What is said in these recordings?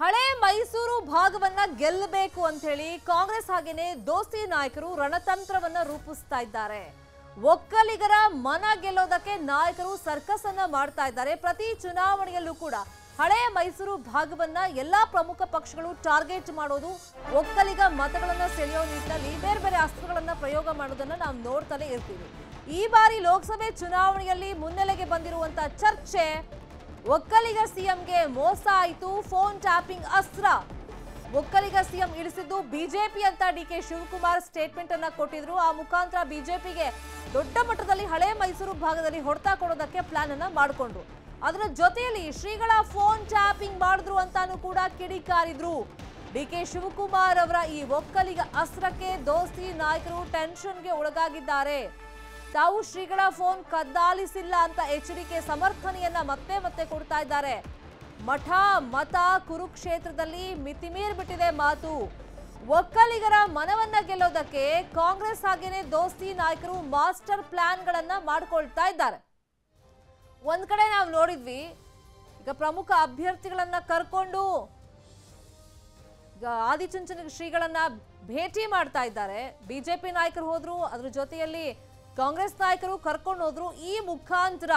ಹಳೆ ಮೈಸೂರು ಭಾಗವನ್ನ ಗೆಲ್ಲಬೇಕು ಅಂತ ಹೇಳಿ ಕಾಂಗ್ರೆಸ್ ಹಾಗೇನೆ ದೋಸ್ತಿ ನಾಯಕರು ರಣತಂತ್ರವನ್ನ ರೂಪಿಸ್ತಾ ಇದ್ದಾರೆ. ಒಕ್ಕಲಿಗರ ಮನ ಗೆಲ್ಲೋದಕ್ಕೆ ನಾಯಕರು ಸರ್ಕಸ್ ಅನ್ನ ಮಾಡ್ತಾ ಇದ್ದಾರೆ. ಪ್ರತಿ ಚುನಾವಣೆಯಲ್ಲೂ ಕೂಡ ಹಳೆ ಮೈಸೂರು ಭಾಗವನ್ನ ಎಲ್ಲಾ ಪ್ರಮುಖ ಪಕ್ಷಗಳು ಟಾರ್ಗೆಟ್ ಮಾಡೋದು, ಒಕ್ಕಲಿಗ ಮತಗಳನ್ನ ಸೆಳೆಯೋ ನಿಟ್ಟಿನಲ್ಲಿ ಬೇರೆ ಬೇರೆ ಅಸ್ತ್ರಗಳನ್ನ ಪ್ರಯೋಗ ಮಾಡೋದನ್ನ ನಾವು ನೋಡ್ತಾನೆ ಇರ್ತೀವಿ. ಈ ಬಾರಿ ಲೋಕಸಭೆ ಚುನಾವಣೆಯಲ್ಲಿ ಮುನ್ನೆಲೆಗೆ ಬಂದಿರುವಂತ ಚರ್ಚೆ ಒಕ್ಕಲಿಗ ಸಿಎಂಗೆ ಮೋಸ ಆಯಿತು, ಫೋನ್ ಟ್ಯಾಪಿಂಗ್ ಅಸ್ತ್ರ. ಒಕ್ಕಲಿಗ ಸಿಎಂ ಇಳಿಸಿದ್ದು ಬಿಜೆಪಿ ಅಂತ ಡಿ ಕೆ ಶಿವಕುಮಾರ್ ಸ್ಟೇಟ್ಮೆಂಟ್ ಅನ್ನ ಕೊಟ್ಟಿದ್ರು. ಆ ಮುಖಾಂತರ ಬಿಜೆಪಿಗೆ ದೊಡ್ಡ ಮಟ್ಟದಲ್ಲಿ ಹಳೆ ಮೈಸೂರು ಭಾಗದಲ್ಲಿ ಹೊಡೆತ ಕೊಡೋದಕ್ಕೆ ಪ್ಲಾನ್ ಅನ್ನ ಮಾಡಿಕೊಂಡ್ರು. ಅದರ ಜೊತೆಯಲ್ಲಿ ಶ್ರೀಗಳ ಫೋನ್ ಟ್ಯಾಪಿಂಗ್ ಮಾಡಿದ್ರು ಅಂತಾನು ಕೂಡ ಕಿಡಿಕಾರಿದ್ರು. ಡಿ ಕೆ ಶಿವಕುಮಾರ್ ಅವರ ಈ ಒಕ್ಕಲಿಗ ಅಸ್ತ್ರಕ್ಕೆ ದೋಸ್ತಿ ನಾಯಕರು ಟೆನ್ಷನ್ಗೆ ಒಳಗಾಗಿದ್ದಾರೆ. ತಾವು ಶ್ರೀಗಳ ಫೋನ್ ಕದ್ದಾಲಿಸಿಲ್ಲ ಅಂತ ಎಚ್ಚರಿಕೆ ಸಮರ್ಥನೆಯನ್ನ ಮತ್ತೆ ಮತ್ತೆ ಕೊಡ್ತಾ ಇದ್ದಾರೆ. ಮಠ, ಮತ, ಕುರುಕ್ಷೇತ್ರದಲ್ಲಿ ಮಿತಿಮೀರ್ ಬಿಟ್ಟಿದೆ ಮಾತು. ಒಕ್ಕಲಿಗರ ಮನವನ್ನ ಗೆಲ್ಲೋದಕ್ಕೆ ಕಾಂಗ್ರೆಸ್ ಹಾಗೇನೆ ದೋಸ್ತಿ ನಾಯಕರು ಮಾಸ್ಟರ್ ಪ್ಲಾನ್ಗಳನ್ನ ಮಾಡ್ಕೊಳ್ತಾ ಇದ್ದಾರೆ. ಒಂದ್ ಕಡೆ ನಾವು ನೋಡಿದ್ವಿ, ಈಗ ಪ್ರಮುಖ ಅಭ್ಯರ್ಥಿಗಳನ್ನ ಕರ್ಕೊಂಡು ಈಗ ಆದಿಚುಂಚನ ಶ್ರೀಗಳನ್ನ ಭೇಟಿ ಮಾಡ್ತಾ ಇದ್ದಾರೆ. ಬಿಜೆಪಿ ನಾಯಕರು ಹೋದ್ರು, ಅದ್ರ ಜೊತೆಯಲ್ಲಿ ಕಾಂಗ್ರೆಸ್ ನಾಯಕರು ಕರ್ಕೊಂಡು ಹೋದ್ರು ಈ ಮುಖಾಂತರ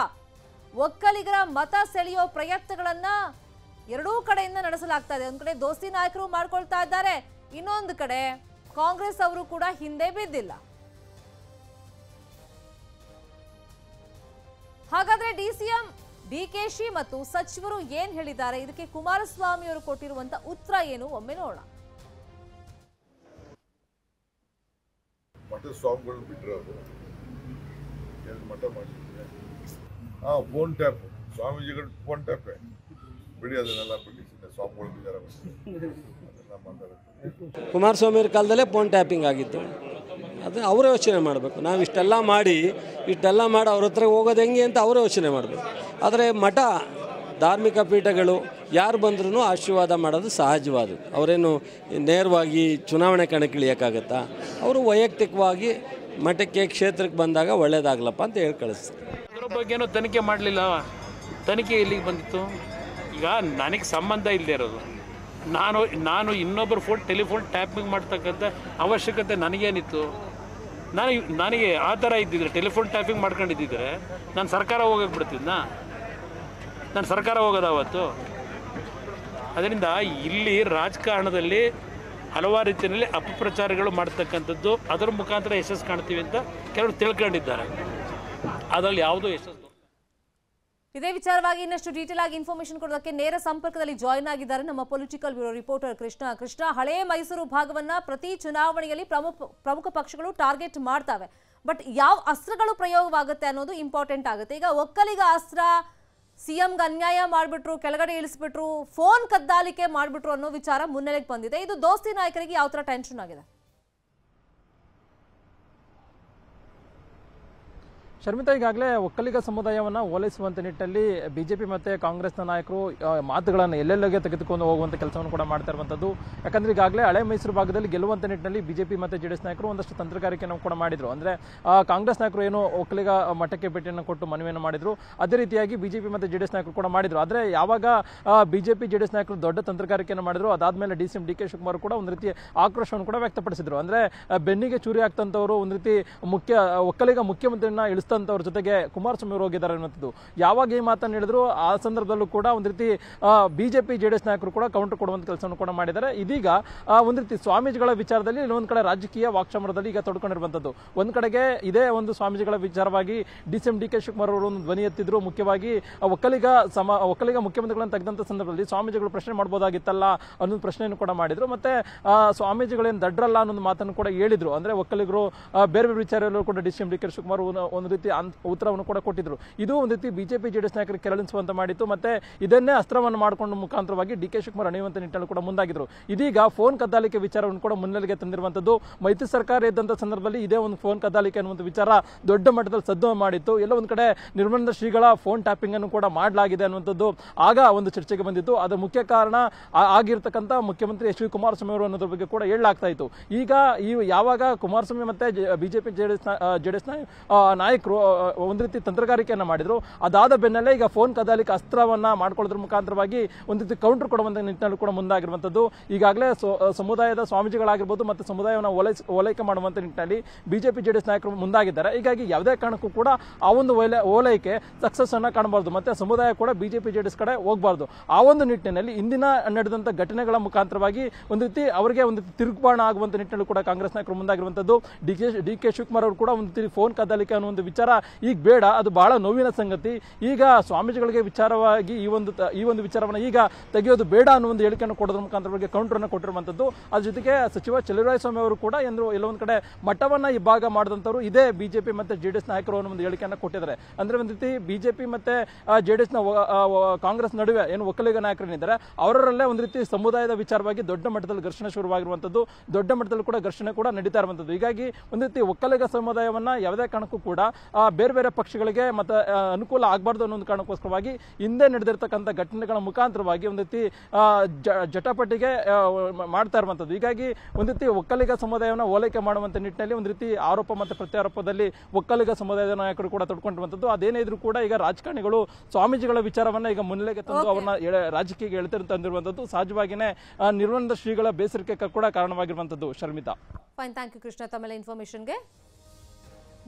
ಒಕ್ಕಲಿಗರ ಮತ ಸೆಳೆಯೋ ಪ್ರಯತ್ನಗಳನ್ನ ಎರಡೂ ಕಡೆಯಿಂದ ನಡೆಸಲಾಗ್ತಾ ಇದೆ. ಒಂದ್ ಕಡೆ ದೋಸ್ತಿ ನಾಯಕರು ಮಾಡ್ಕೊಳ್ತಾ ಇದ್ದಾರೆ, ಇನ್ನೊಂದು ಕಡೆ ಕಾಂಗ್ರೆಸ್ ಅವರು ಕೂಡ ಹಿಂದೆ ಬಿದ್ದಿಲ್ಲ. ಹಾಗಾದ್ರೆ ಡಿಸಿಎಂ ಡಿಕೆಶಿ ಮತ್ತು ಸಚಿವರು ಏನ್ ಹೇಳಿದ್ದಾರೆ? ಇದಕ್ಕೆ ಕುಮಾರಸ್ವಾಮಿ ಅವರು ಕೊಟ್ಟಿರುವಂತ ಉತ್ತರ ಏನು? ಒಮ್ಮೆ ನೋಡೋಣ. ಮಠ ಸ್ವಾಮಿಗಳು ಬಿಟ್ಟರೆ ಅವರು ಎರಡು ಮಠ ಮಾಡಿಸಿದ್ರೆ ಹಾಂ ಫೋನ್ ಟ್ಯಾಪ್ ಸ್ವಾಮೀಜಿಗಳು ಫೋನ್ ಟ್ಯಾಪೇ ಬಿಡಿ ಅದನ್ನೆಲ್ಲ ಬಿಡಿ ಸ್ವಾಮಿಗಳು ಮಾತಾಡುತ್ತೆ ಕುಮಾರಸ್ವಾಮಿ ಕಾಲದಲ್ಲೇ ಫೋನ್ ಟ್ಯಾಪಿಂಗ್ ಆಗಿತ್ತು. ಅದು ಅವರೇ ಯೋಚನೆ ಮಾಡಬೇಕು. ನಾವು ಇಷ್ಟೆಲ್ಲ ಮಾಡಿ ಇಷ್ಟೆಲ್ಲ ಮಾಡಿ, ಅವ್ರ ಹತ್ರ ಹೋಗೋದು ಹೆಂಗೆ ಅಂತ ಅವರೇ ಯೋಚನೆ ಮಾಡಬೇಕು. ಆದರೆ ಮಠ, ಧಾರ್ಮಿಕ ಪೀಠಗಳು, ಯಾರು ಬಂದ್ರೂ ಆಶೀರ್ವಾದ ಮಾಡೋದು ಸಹಜವಾದದ್ದು. ಅವರೇನು ನೇರವಾಗಿ ಚುನಾವಣೆ ಕಣಕ್ಕಿಳಿಯೋಕ್ಕಾಗತ್ತಾ? ಅವರು ವೈಯಕ್ತಿಕವಾಗಿ ಮಠಕ್ಕೆ ಕ್ಷೇತ್ರಕ್ಕೆ ಬಂದಾಗ ಒಳ್ಳೇದಾಗ್ಲಪ್ಪ ಅಂತ ಹೇಳಿ ಕಳಿಸ್ತಾರೆ. ಬಗ್ಗೆ ತನಿಖೆ ಮಾಡಲಿಲ್ಲ ತನಿಖೆ ಇಲ್ಲಿಗೆ ಬಂದಿತ್ತು? ಈಗ ನನಗೆ ಸಂಬಂಧ ಇಲ್ಲದೆ ಇರೋದು. ನಾನು ನಾನು ಇನ್ನೊಬ್ಬರು ಫೋನ್, ಟೆಲಿಫೋನ್ ಟ್ಯಾಪಿಂಗ್ ಮಾಡ್ತಕ್ಕಂಥ ಅವಶ್ಯಕತೆ ನನಗೇನಿತ್ತು. ನನಗೆ ನನಗೆ ಆ ಥರ ಇದ್ದಿದ್ರೆ, ಟೆಲಿಫೋನ್ ಟ್ಯಾಪಿಂಗ್ ಮಾಡ್ಕೊಂಡಿದ್ದಿದ್ರೆ ನಾನು ಸರ್ಕಾರ ಹೋಗಕ್ಕೆ ಬಿಡ್ತಿದ್ನಾ? ನಾನು ಸರ್ಕಾರ ಹೋಗೋದು ಅವತ್ತು. ಅದರಿಂದ ಇಲ್ಲಿ ರಾಜಕಾರಣದಲ್ಲಿ ಹಲವಾರು ರೀತಿಯಲ್ಲಿ ಅಪಪ್ರಚಾರಗಳು ಮಾಡ್ತಕ್ಕಂಥದ್ದು. ಅದರ ಮುಖಾಂತರ ಯಶಸ್ಸು ಕಾಣ್ತೀವಿ ಅಂತ ಕೆಲವರು ತಿಳ್ಕೊಂಡಿದ್ದಾರೆ. ಅದರಲ್ಲಿ ಯಾವುದೂ ಯಶಸ್ಸು ಇದೇ ವಿಚಾರವಾಗಿ ಇನ್ನಷ್ಟು ಡೀಟೇಲ್ ಆಗಿ ಇನ್ಫಾರ್ಮೇಶನ್ ಕೊಡೋದಕ್ಕೆ ನೇರ ಸಂಪರ್ಕದಲ್ಲಿ ಜಾಯಿನ್ ಆಗಿದ್ದಾರೆ ನಮ್ಮ political bureau reporter Krishna. Krishna, ಹಳೆ ಮೈಸೂರು ಭಾಗವನ್ನ ಪ್ರತಿ ಚುನಾವಣೆಯಲ್ಲಿ ಪ್ರಮುಖ ಪ್ರಮುಖ ಪಕ್ಷಗಳು ಟಾರ್ಗೆಟ್ ಮಾಡ್ತವೆ. ಬಟ್ ಯಾವ ಅಸ್ತ್ರಗಳು ಪ್ರಯೋಗವಾಗುತ್ತೆ ಅನ್ನೋದು ಇಂಪಾರ್ಟೆಂಟ್ ಆಗುತ್ತೆ. ಈಗ ಒಕ್ಕಲಿಗ ಅಸ್ತ್ರ ಸಿಎಂಗೆ ಅನ್ಯಾಯ ಮಾಡಿಬಿಟ್ರು, ಕೆಳಗಡೆ ಇಳಿಸ್ಬಿಟ್ರು, ಫೋನ್ ಕದ್ದಾಲಿಕೆ ಮಾಡಿಬಿಟ್ರು ಅನ್ನೋ ವಿಚಾರ ಮುನ್ನೆಲೆಗೆ ಬಂದಿದೆ. ಇದು ದೋಸ್ತಿ ನಾಯಕರಿಗೆ ಯಾವ ಥರ ಟೆನ್ಷನ್ ಆಗಿದೆ? ಶರ್ಮಿತಾ ಈಗಾಗಲೇ ಒಕ್ಕಲಿಗ ಸಮುದಾಯವನ್ನು ಓಲೈಸುವಂತ ನಿಟ್ಟಲ್ಲಿ ಬಿಜೆಪಿ ಮತ್ತೆ ಕಾಂಗ್ರೆಸ್ನ ನಾಯಕರು ಮಾತುಗಳನ್ನು ಎಲ್ಲೆಲ್ಲಿಗೆ ತೆಗೆದುಕೊಂಡು ಹೋಗುವಂತ ಕೆಲಸವನ್ನು ಕೂಡ ಮಾಡ್ತಾ ಇರುವಂತದ್ದು. ಯಾಕಂದ್ರೆ ಈಗಾಗಲೇ ಹಳೆ ಮೈಸೂರು ಭಾಗದಲ್ಲಿ ಗೆಲ್ಲುವಂತ ನಿಟ್ಟಿನಲ್ಲಿ ಬಿಜೆಪಿ ಮತ್ತೆ ಜೆಡಿಎಸ್ ನಾಯಕರು ಒಂದಷ್ಟು ತಂತ್ರಗಾರಿಕೆಯನ್ನು ಕೂಡ ಮಾಡಿದ್ರು. ಅಂದ್ರೆ ಕಾಂಗ್ರೆಸ್ ನಾಯಕರು ಏನು ಒಕ್ಕಲಿಗ ಮಠಕ್ಕೆ ಭೇಟಿಯನ್ನು ಕೊಟ್ಟು ಮನವಿಯನ್ನು ಮಾಡಿದ್ರು. ಅದೇ ರೀತಿಯಾಗಿ ಬಿಜೆಪಿ ಮತ್ತೆ ಜೆಡಿಎಸ್ ನಾಯಕರು ಕೂಡ ಮಾಡಿದ್ರು. ಆದರೆ ಯಾವಾಗ ಬಿಜೆಪಿ, ಜೆಡಿಎಸ್ ನಾಯಕರು ದೊಡ್ಡ ತಂತ್ರಗಾರಿಕೆಯನ್ನು ಮಾಡಿದ್ರು, ಅದಾದ್ಮೇಲೆ D C M, D K Shivakumar ಕೂಡ ಒಂದು ರೀತಿ ಆಕ್ರೋಶವನ್ನು ಕೂಡ ವ್ಯಕ್ತಪಡಿಸಿದ್ರು. ಅಂದ್ರೆ, ಬೆನ್ನಿಗೆ ಚೂರಿ ಆಗ್ತಂಥವರು ಒಂದು ರೀತಿ ಮುಖ್ಯ, ಒಕ್ಕಲಿಗ ಮುಖ್ಯಮಂತ್ರಿಯನ್ನ ಇಳಿಸ್ತಂತವ್ರ ಜೊತೆಗೆ ಕುಮಾರಸ್ವಾಮಿ ಅವರು ಹೋಗಿದ್ದಾರೆ ಅನ್ನುವಂಥದ್ದು. ಯಾವಾಗ ಈ ಮಾತನ್ನು ಹೇಳಿದ್ರು, ಆ ಸಂದರ್ಭದಲ್ಲೂ ಕೂಡ ಒಂದು ರೀತಿ ಬಿಜೆಪಿ, ಜೆಡಿಎಸ್ ನಾಯಕರು ಕೂಡ ಕೌಂಟರ್ ಕೊಡುವಂತ ಕೆಲಸವನ್ನು ಕೂಡ ಮಾಡಿದ್ದಾರೆ. ಇದೀಗ ಒಂದು ರೀತಿ ಸ್ವಾಮೀಜಿಗಳ ವಿಚಾರದಲ್ಲಿ ಇನ್ನೊಂದು ಕಡೆ ರಾಜಕೀಯ ವಾಕ್ಸಮರದಲ್ಲಿ ಈಗ ತೊಡ್ಕೊಂಡಿರುವಂತದ್ದು ಒಂದು ಕಡೆಗೆ ಇದೇ ಒಂದು ಸ್ವಾಮೀಜಿಗಳ ವಿಚಾರವಾಗಿ D C M D K Shivakumar ಅವರು ಒಂದು ಧ್ವನಿ ಎತ್ತಿದ್ರು. ಮುಖ್ಯವಾಗಿ ಒಕ್ಕಲಿಗ ಸಮ ಒಕ್ಕಲಿಗ ಮುಖ್ಯಮಂತ್ರಿಗಳನ್ನು ತೆಗೆದಂತ ಸಂದರ್ಭದಲ್ಲಿ ಸ್ವಾಮೀಜಿಗಳು ಪ್ರಶ್ನೆ ಮಾಡಬಹುದಾಗಿತ್ತಲ್ಲ ಅನ್ನೋ ಪ್ರಶ್ನೆಯನ್ನು ಕೂಡ ಮಾಡಿದ್ರು. ಮತ್ತೆ ಸ್ವಾಮೀಜಿಗಳೇನು ದಡ್ರಲ್ಲ ಅನ್ನೋದು ಮಾತನ್ನು ಕೂಡ ಹೇಳಿದ್ರು. ಅಂದ್ರೆ ಒಕ್ಕಲಿಗರು ಬೇರೆ ಬೇರೆ ವಿಚಾರದಲ್ಲೂ ಕೂಡ D C M D K Shivakumar ಒಂದು ರೀತಿ ಉತ್ತರವನ್ನು ಕೂಡ ಕೊಟ್ಟಿದ್ರು. ಇದು ಒಂದು ರೀತಿ ಬಿಜೆಪಿ, ಜೆಡಿಎಸ್ ನಾಯಕರು ಕೆರಳಿಸುವಂತ ಮಾಡಿತ್ತು. ಮತ್ತೆ ಇದನ್ನೇ ಅಸ್ತ್ರವನ್ನು ಮಾಡಿಕೊಂಡು ಮುಖಾಂತರವಾಗಿ ಡಿ ಕೆ ಶಿವಕುಮಾರ್ ಅಣಿಯುವಂತ ನಿಟ್ಟಿನಲ್ಲಿ ಕೂಡ ಮುಂದಾಗಿದ್ರು. ಇದೀಗ ಫೋನ್ ಕದ್ದಾಲಿಕೆ ವಿಚಾರವನ್ನು ಕೂಡ ಮುನ್ನೆಲೆಗೆ ತಂದಿರುವಂತದ್ದು. ಮೈತ್ರಿ ಸರ್ಕಾರ ಇದ್ದಂಥ ಸಂದರ್ಭದಲ್ಲಿ ಇದೇ ಒಂದು ಫೋನ್ ಕದ್ದಾಲಿಕೆ ಅನ್ನುವಂಥ ವಿಚಾರ ದೊಡ್ಡ ಮಟ್ಟದಲ್ಲಿ ಸದ್ದು ಮಾಡಿತ್ತು. ಎಲ್ಲ ಒಂದು ಕಡೆ ನಿರ್ಮಲಾನಂದ ಶ್ರೀಗಳ ಫೋನ್ ಟ್ಯಾಪಿಂಗ್ ಅನ್ನು ಕೂಡ ಮಾಡಲಾಗಿದೆ ಅನ್ನುವಂಥದ್ದು ಆಗ ಒಂದು ಚರ್ಚೆಗೆ ಬಂದಿತ್ತು. ಅದರ ಮುಖ್ಯ ಕಾರಣ ಆಗಿರ್ತಕ್ಕಂಥ ಮುಖ್ಯಮಂತ್ರಿ ಎಚ್ ವಿ ಕುಮಾರಸ್ವಾಮಿ ಅವರು ಅನ್ನೋದ್ರ ಬಗ್ಗೆ ಕೂಡ ಹೇಳಲಾಗ್ತಾ ಇತ್ತು. ಈಗ ಈ ಯಾವಾಗ ಕುಮಾರಸ್ವಾಮಿ ಮತ್ತೆ ಬಿಜೆಪಿ, ಜೆಡಿಎಸ್ ಜೆಡಿಎಸ್ ನಾಯಕರು ರು- ಒಂದು ರೀತಿ ತಂತ್ರಗಾರಿಕೆಯನ್ನ ಮಾಡಿದ್ರು. ಅದಾದ ಬೆನ್ನಲ್ಲೇ ಈಗ ಫೋನ್ ಕದಾಲಿಕ ಅಸ್ತ್ರವನ್ನ ಮಾಡ್ಕೊಳ್ಳೋದ್ರ ಮುಖಾಂತರವಾಗಿ ಒಂದು ರೀತಿ ಕೌಂಟರ್ ಕೊಡುವಂಥ ನಿಟ್ಟಿನಲ್ಲಿ ಕೂಡ ಮುಂದಾಗಿರುವಂಥದ್ದು. ಈಗಾಗಲೇ ಸಮುದಾಯದ ಸ್ವಾಮೀಜಿಗಳಾಗಿರ್ಬೋದು ಮತ್ತು ಸಮುದಾಯವನ್ನು ಓಲೈಸ್, ಓಲೈಕೆ ಮಾಡುವಂತ ನಿಟ್ಟಿನಲ್ಲಿ ಬಿಜೆಪಿ, ಜೆಡಿಎಸ್ ನಾಯಕರು ಮುಂದಾಗಿದ್ದಾರೆ. ಹೀಗಾಗಿ ಯಾವುದೇ ಕಾರಣಕ್ಕೂ ಕೂಡ ಆ ಒಂದು ಓಲೈಕೆ ಸಕ್ಸಸ್ ಅನ್ನ ಕಾಣಬಾರ್ದು. ಮತ್ತೆ ಸಮುದಾಯ ಕೂಡ ಬಿಜೆಪಿ, ಜೆಡಿಎಸ್ ಕಡೆ ಹೋಗಬಾರ್ದು. ಆ ಒಂದು ನಿಟ್ಟಿನಲ್ಲಿ ಇಂದಿನ ನಡೆದಂತ ಘಟನೆಗಳ ಮುಖಾಂತರವಾಗಿ ಒಂದು ರೀತಿ ಅವರಿಗೆ ಒಂದು ತಿರುಗುಬಾಣ ಆಗುವಂತ ನಿಟ್ಟಿನಲ್ಲಿ ಕೂಡ ಕಾಂಗ್ರೆಸ್ ನಾಯಕರು ಮುಂದಾಗಿರುವಂತದ್ದು D K D K Shivakumar ಅವರು ಕೂಡ ಒಂದು ರೀತಿ ಫೋನ್ ಕದಾಲಿಕೆ ಅನ್ನೋ ಒಂದು ವಿಚಾರ ಈಗ ಬೇಡ ಅದು ಬಹಳ ನೋವಿನ ಸಂಗತಿ. ಈಗ ಸ್ವಾಮೀಜಿಗಳಿಗೆ ವಿಚಾರವಾಗಿ ಈ ಒಂದು ಈ ಒಂದು ವಿಚಾರವನ್ನು ಈಗ ತೆಗೆಯೋದು ಬೇಡ ಅನ್ನೋ ಒಂದು ಹೇಳಿಕೆಯನ್ನು ಕೊಡೋದ್ರ ಮುಖಾಂತರ ಬಗ್ಗೆ ಅನ್ನು ಕೊಟ್ಟಿರುವಂತದ್ದು. ಅದ್ರ ಜೊತೆಗೆ ಸಚಿವ ಸ್ವಾಮಿ ಅವರು ಕೂಡ ಎಂದು ಎಲ್ಲೊಂದು ಕಡೆ ಮಠವನ್ನು ಈ ಭಾಗ ಮಾಡಿದಂಥವ್ರು ಇದೇ ಬಿಜೆಪಿ ಮತ್ತೆ ಜೆಡಿಎಸ್ ನಾಯಕರು ಅನ್ನೋ ಒಂದು ಹೇಳಿಕೆಯನ್ನು ಕೊಟ್ಟಿದ್ದಾರೆ. ಅಂದ್ರೆ ಒಂದು ರೀತಿ ಬಿಜೆಪಿ ಮತ್ತೆ ಜೆಡಿಎಸ್ನ ವ- ಆ, ವ- ಕಾಂಗ್ರೆಸ್ ನಡುವೆ ಏನು ಒಕ್ಕಲಿಗ ನಾಯಕರೇನಿದ್ದಾರೆ ಅವರಲ್ಲೇ ಒಂದು ರೀತಿ ಸಮುದಾಯದ ವಿಚಾರವಾಗಿ ದೊಡ್ಡ ಮಟ್ಟದಲ್ಲಿ ಘರ್ಷಣೆ ಶುರುವಾಗಿರುವಂತದ್ದು. ದೊಡ್ಡ ಮಟ್ಟದಲ್ಲಿ ಕೂಡ ಘರ್ಷಣೆ ಕೂಡ ನಡೀತಾ ಇರುವಂತದ್ದು. ಹೀಗಾಗಿ ಒಂದು ರೀತಿ ಒಕ್ಕಲಿಗ ಸಮುದಾಯವನ್ನ ಯಾವುದೇ ಕಾರಣಕ್ಕೂ ಕೂಡ ಬೇರೆ ಬೇರೆ ಪಕ್ಷಗಳಿಗೆ ಮತ್ತೆ ಅನುಕೂಲ ಆಗಬಾರ್ದು ಅನ್ನೋ ಒಂದು ಕಾರಣಕ್ಕೋಸ್ಕರವಾಗಿ ಹಿಂದೆ ನಡೆದಿರ್ತಕ್ಕಂಥ ಘಟನೆಗಳ ಮುಖಾಂತರವಾಗಿ ಒಂದು ರೀತಿ ಜಟಪಟಿಗೆ ಮಾಡ್ತಾ ಇರುವಂಥದ್ದು. ಹೀಗಾಗಿ ಒಂದು ರೀತಿ ಒಕ್ಕಲಿಗ ಸಮುದಾಯವನ್ನು ಓಲೈಕೆ ಮಾಡುವಂತ ನಿಟ್ಟಿನಲ್ಲಿ ಒಂದು ರೀತಿ ಆರೋಪ ಮತ್ತು ಪ್ರತ್ಯಾರೋಪದಲ್ಲಿ ಒಕ್ಕಲಿಗ ಸಮುದಾಯದ ನಾಯಕರು ಕೂಡ ತೊಡ್ಕೊಂಡಿರುವಂಥದ್ದು. ಅದೇನೇ ಇದ್ರೂ ಕೂಡ ಈಗ ರಾಜಕಾರಣಿಗಳು ಸ್ವಾಮೀಜಿಗಳ ವಿಚಾರವನ್ನ ಈಗ ಮುನ್ನೆಲೆಗೆ ತಂದು ಅವರನ್ನ ರಾಜಕೀಯಕ್ಕೆ ಎಳೆತರು ತಂದಿರುವಂಥದ್ದು. ಸಹಜವಾಗಿನೇ ನಿರ್ವಹಣದ ಶ್ರೀಗಳ ಬೇಸರಿಕೆ ಕೂಡ ಕಾರಣವಾಗಿರುವಂಥದ್ದು Sharmita. Fine thank you Krishna ತಮ್ಮೆಲ್ಲ ಇನ್ಫಾರ್ಮೇಶನ್ಗೆ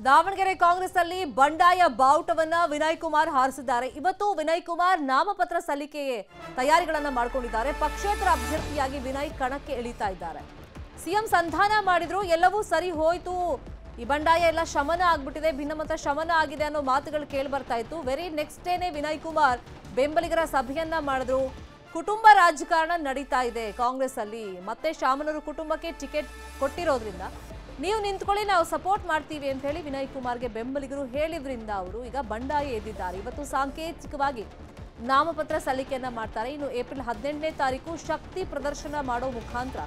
ದಾವಣಗೆರೆ ಕಾಂಗ್ರೆಸ್ನಲ್ಲಿ ಬಂಡಾಯ ಬಾವುಟವನ್ನ ವಿನಯ್ ಕುಮಾರ್ ಹಾರಿಸಿದ್ದಾರೆ. ಇವತ್ತು ವಿನಯ್ ಕುಮಾರ್ ನಾಮಪತ್ರ ಸಲ್ಲಿಕೆ ತಯಾರಿಗಳನ್ನ ಮಾಡ್ಕೊಂಡಿದ್ದಾರೆ. ಪಕ್ಷೇತರ ಅಭ್ಯರ್ಥಿಯಾಗಿ ವಿನಯ್ ಕಣಕ್ಕೆ ಇಳಿತಾ ಇದ್ದಾರೆ. ಸಿಎಂ ಸಂಧಾನ ಮಾಡಿದ್ರು, ಎಲ್ಲವೂ ಸರಿ ಹೋಯ್ತು. ಈ ಬಂಡಾಯ ಎಲ್ಲ ಶಮನ ಆಗ್ಬಿಟ್ಟಿದೆ, ಭಿನ್ನಮತ ಶಮನ ಆಗಿದೆ ಅನ್ನೋ ಮಾತುಗಳು ಕೇಳಿ ಬರ್ತಾ ಇತ್ತು. ವೆರಿ ನೆಕ್ಸ್ಟ್ ಡೇನೆ ವಿನಯ್ ಕುಮಾರ್ ಬೆಂಬಲಿಗರ ಸಭೆಯನ್ನ ಮಾಡಿದ್ರು. ಕುಟುಂಬ ರಾಜಕಾರಣ ನಡೀತಾ ಇದೆ ಕಾಂಗ್ರೆಸ್ ಅಲ್ಲಿ ಮತ್ತೆ ಶಾಮನೂರು ಕುಟುಂಬಕ್ಕೆ ಟಿಕೆಟ್ ಕೊಟ್ಟಿರೋದ್ರಿಂದ ನೀವು ನಿಂತ್ಕೊಳ್ಳಿ, ನಾವು ಸಪೋರ್ಟ್ ಮಾಡ್ತೀವಿ ಅಂತ ಹೇಳಿ ವಿನಯ್ ಕುಮಾರ್ಗೆ ಬೆಂಬಲಿಗರು ಹೇಳಿದ್ರಿಂದ ಅವರು ಈಗ ಬಂಡಾಯ ಎದ್ದಿದ್ದಾರೆ. ಇವತ್ತು ಸಾಂಕೇತಿಕವಾಗಿ ನಾಮಪತ್ರ ಸಲ್ಲಿಕೆಯನ್ನ ಮಾಡ್ತಾರೆ. ಇನ್ನು ಏಪ್ರಿಲ್ ಹದಿನೆಂಟನೇ ತಾರೀಕು ಶಕ್ತಿ ಪ್ರದರ್ಶನ ಮಾಡೋ ಮುಖಾಂತರ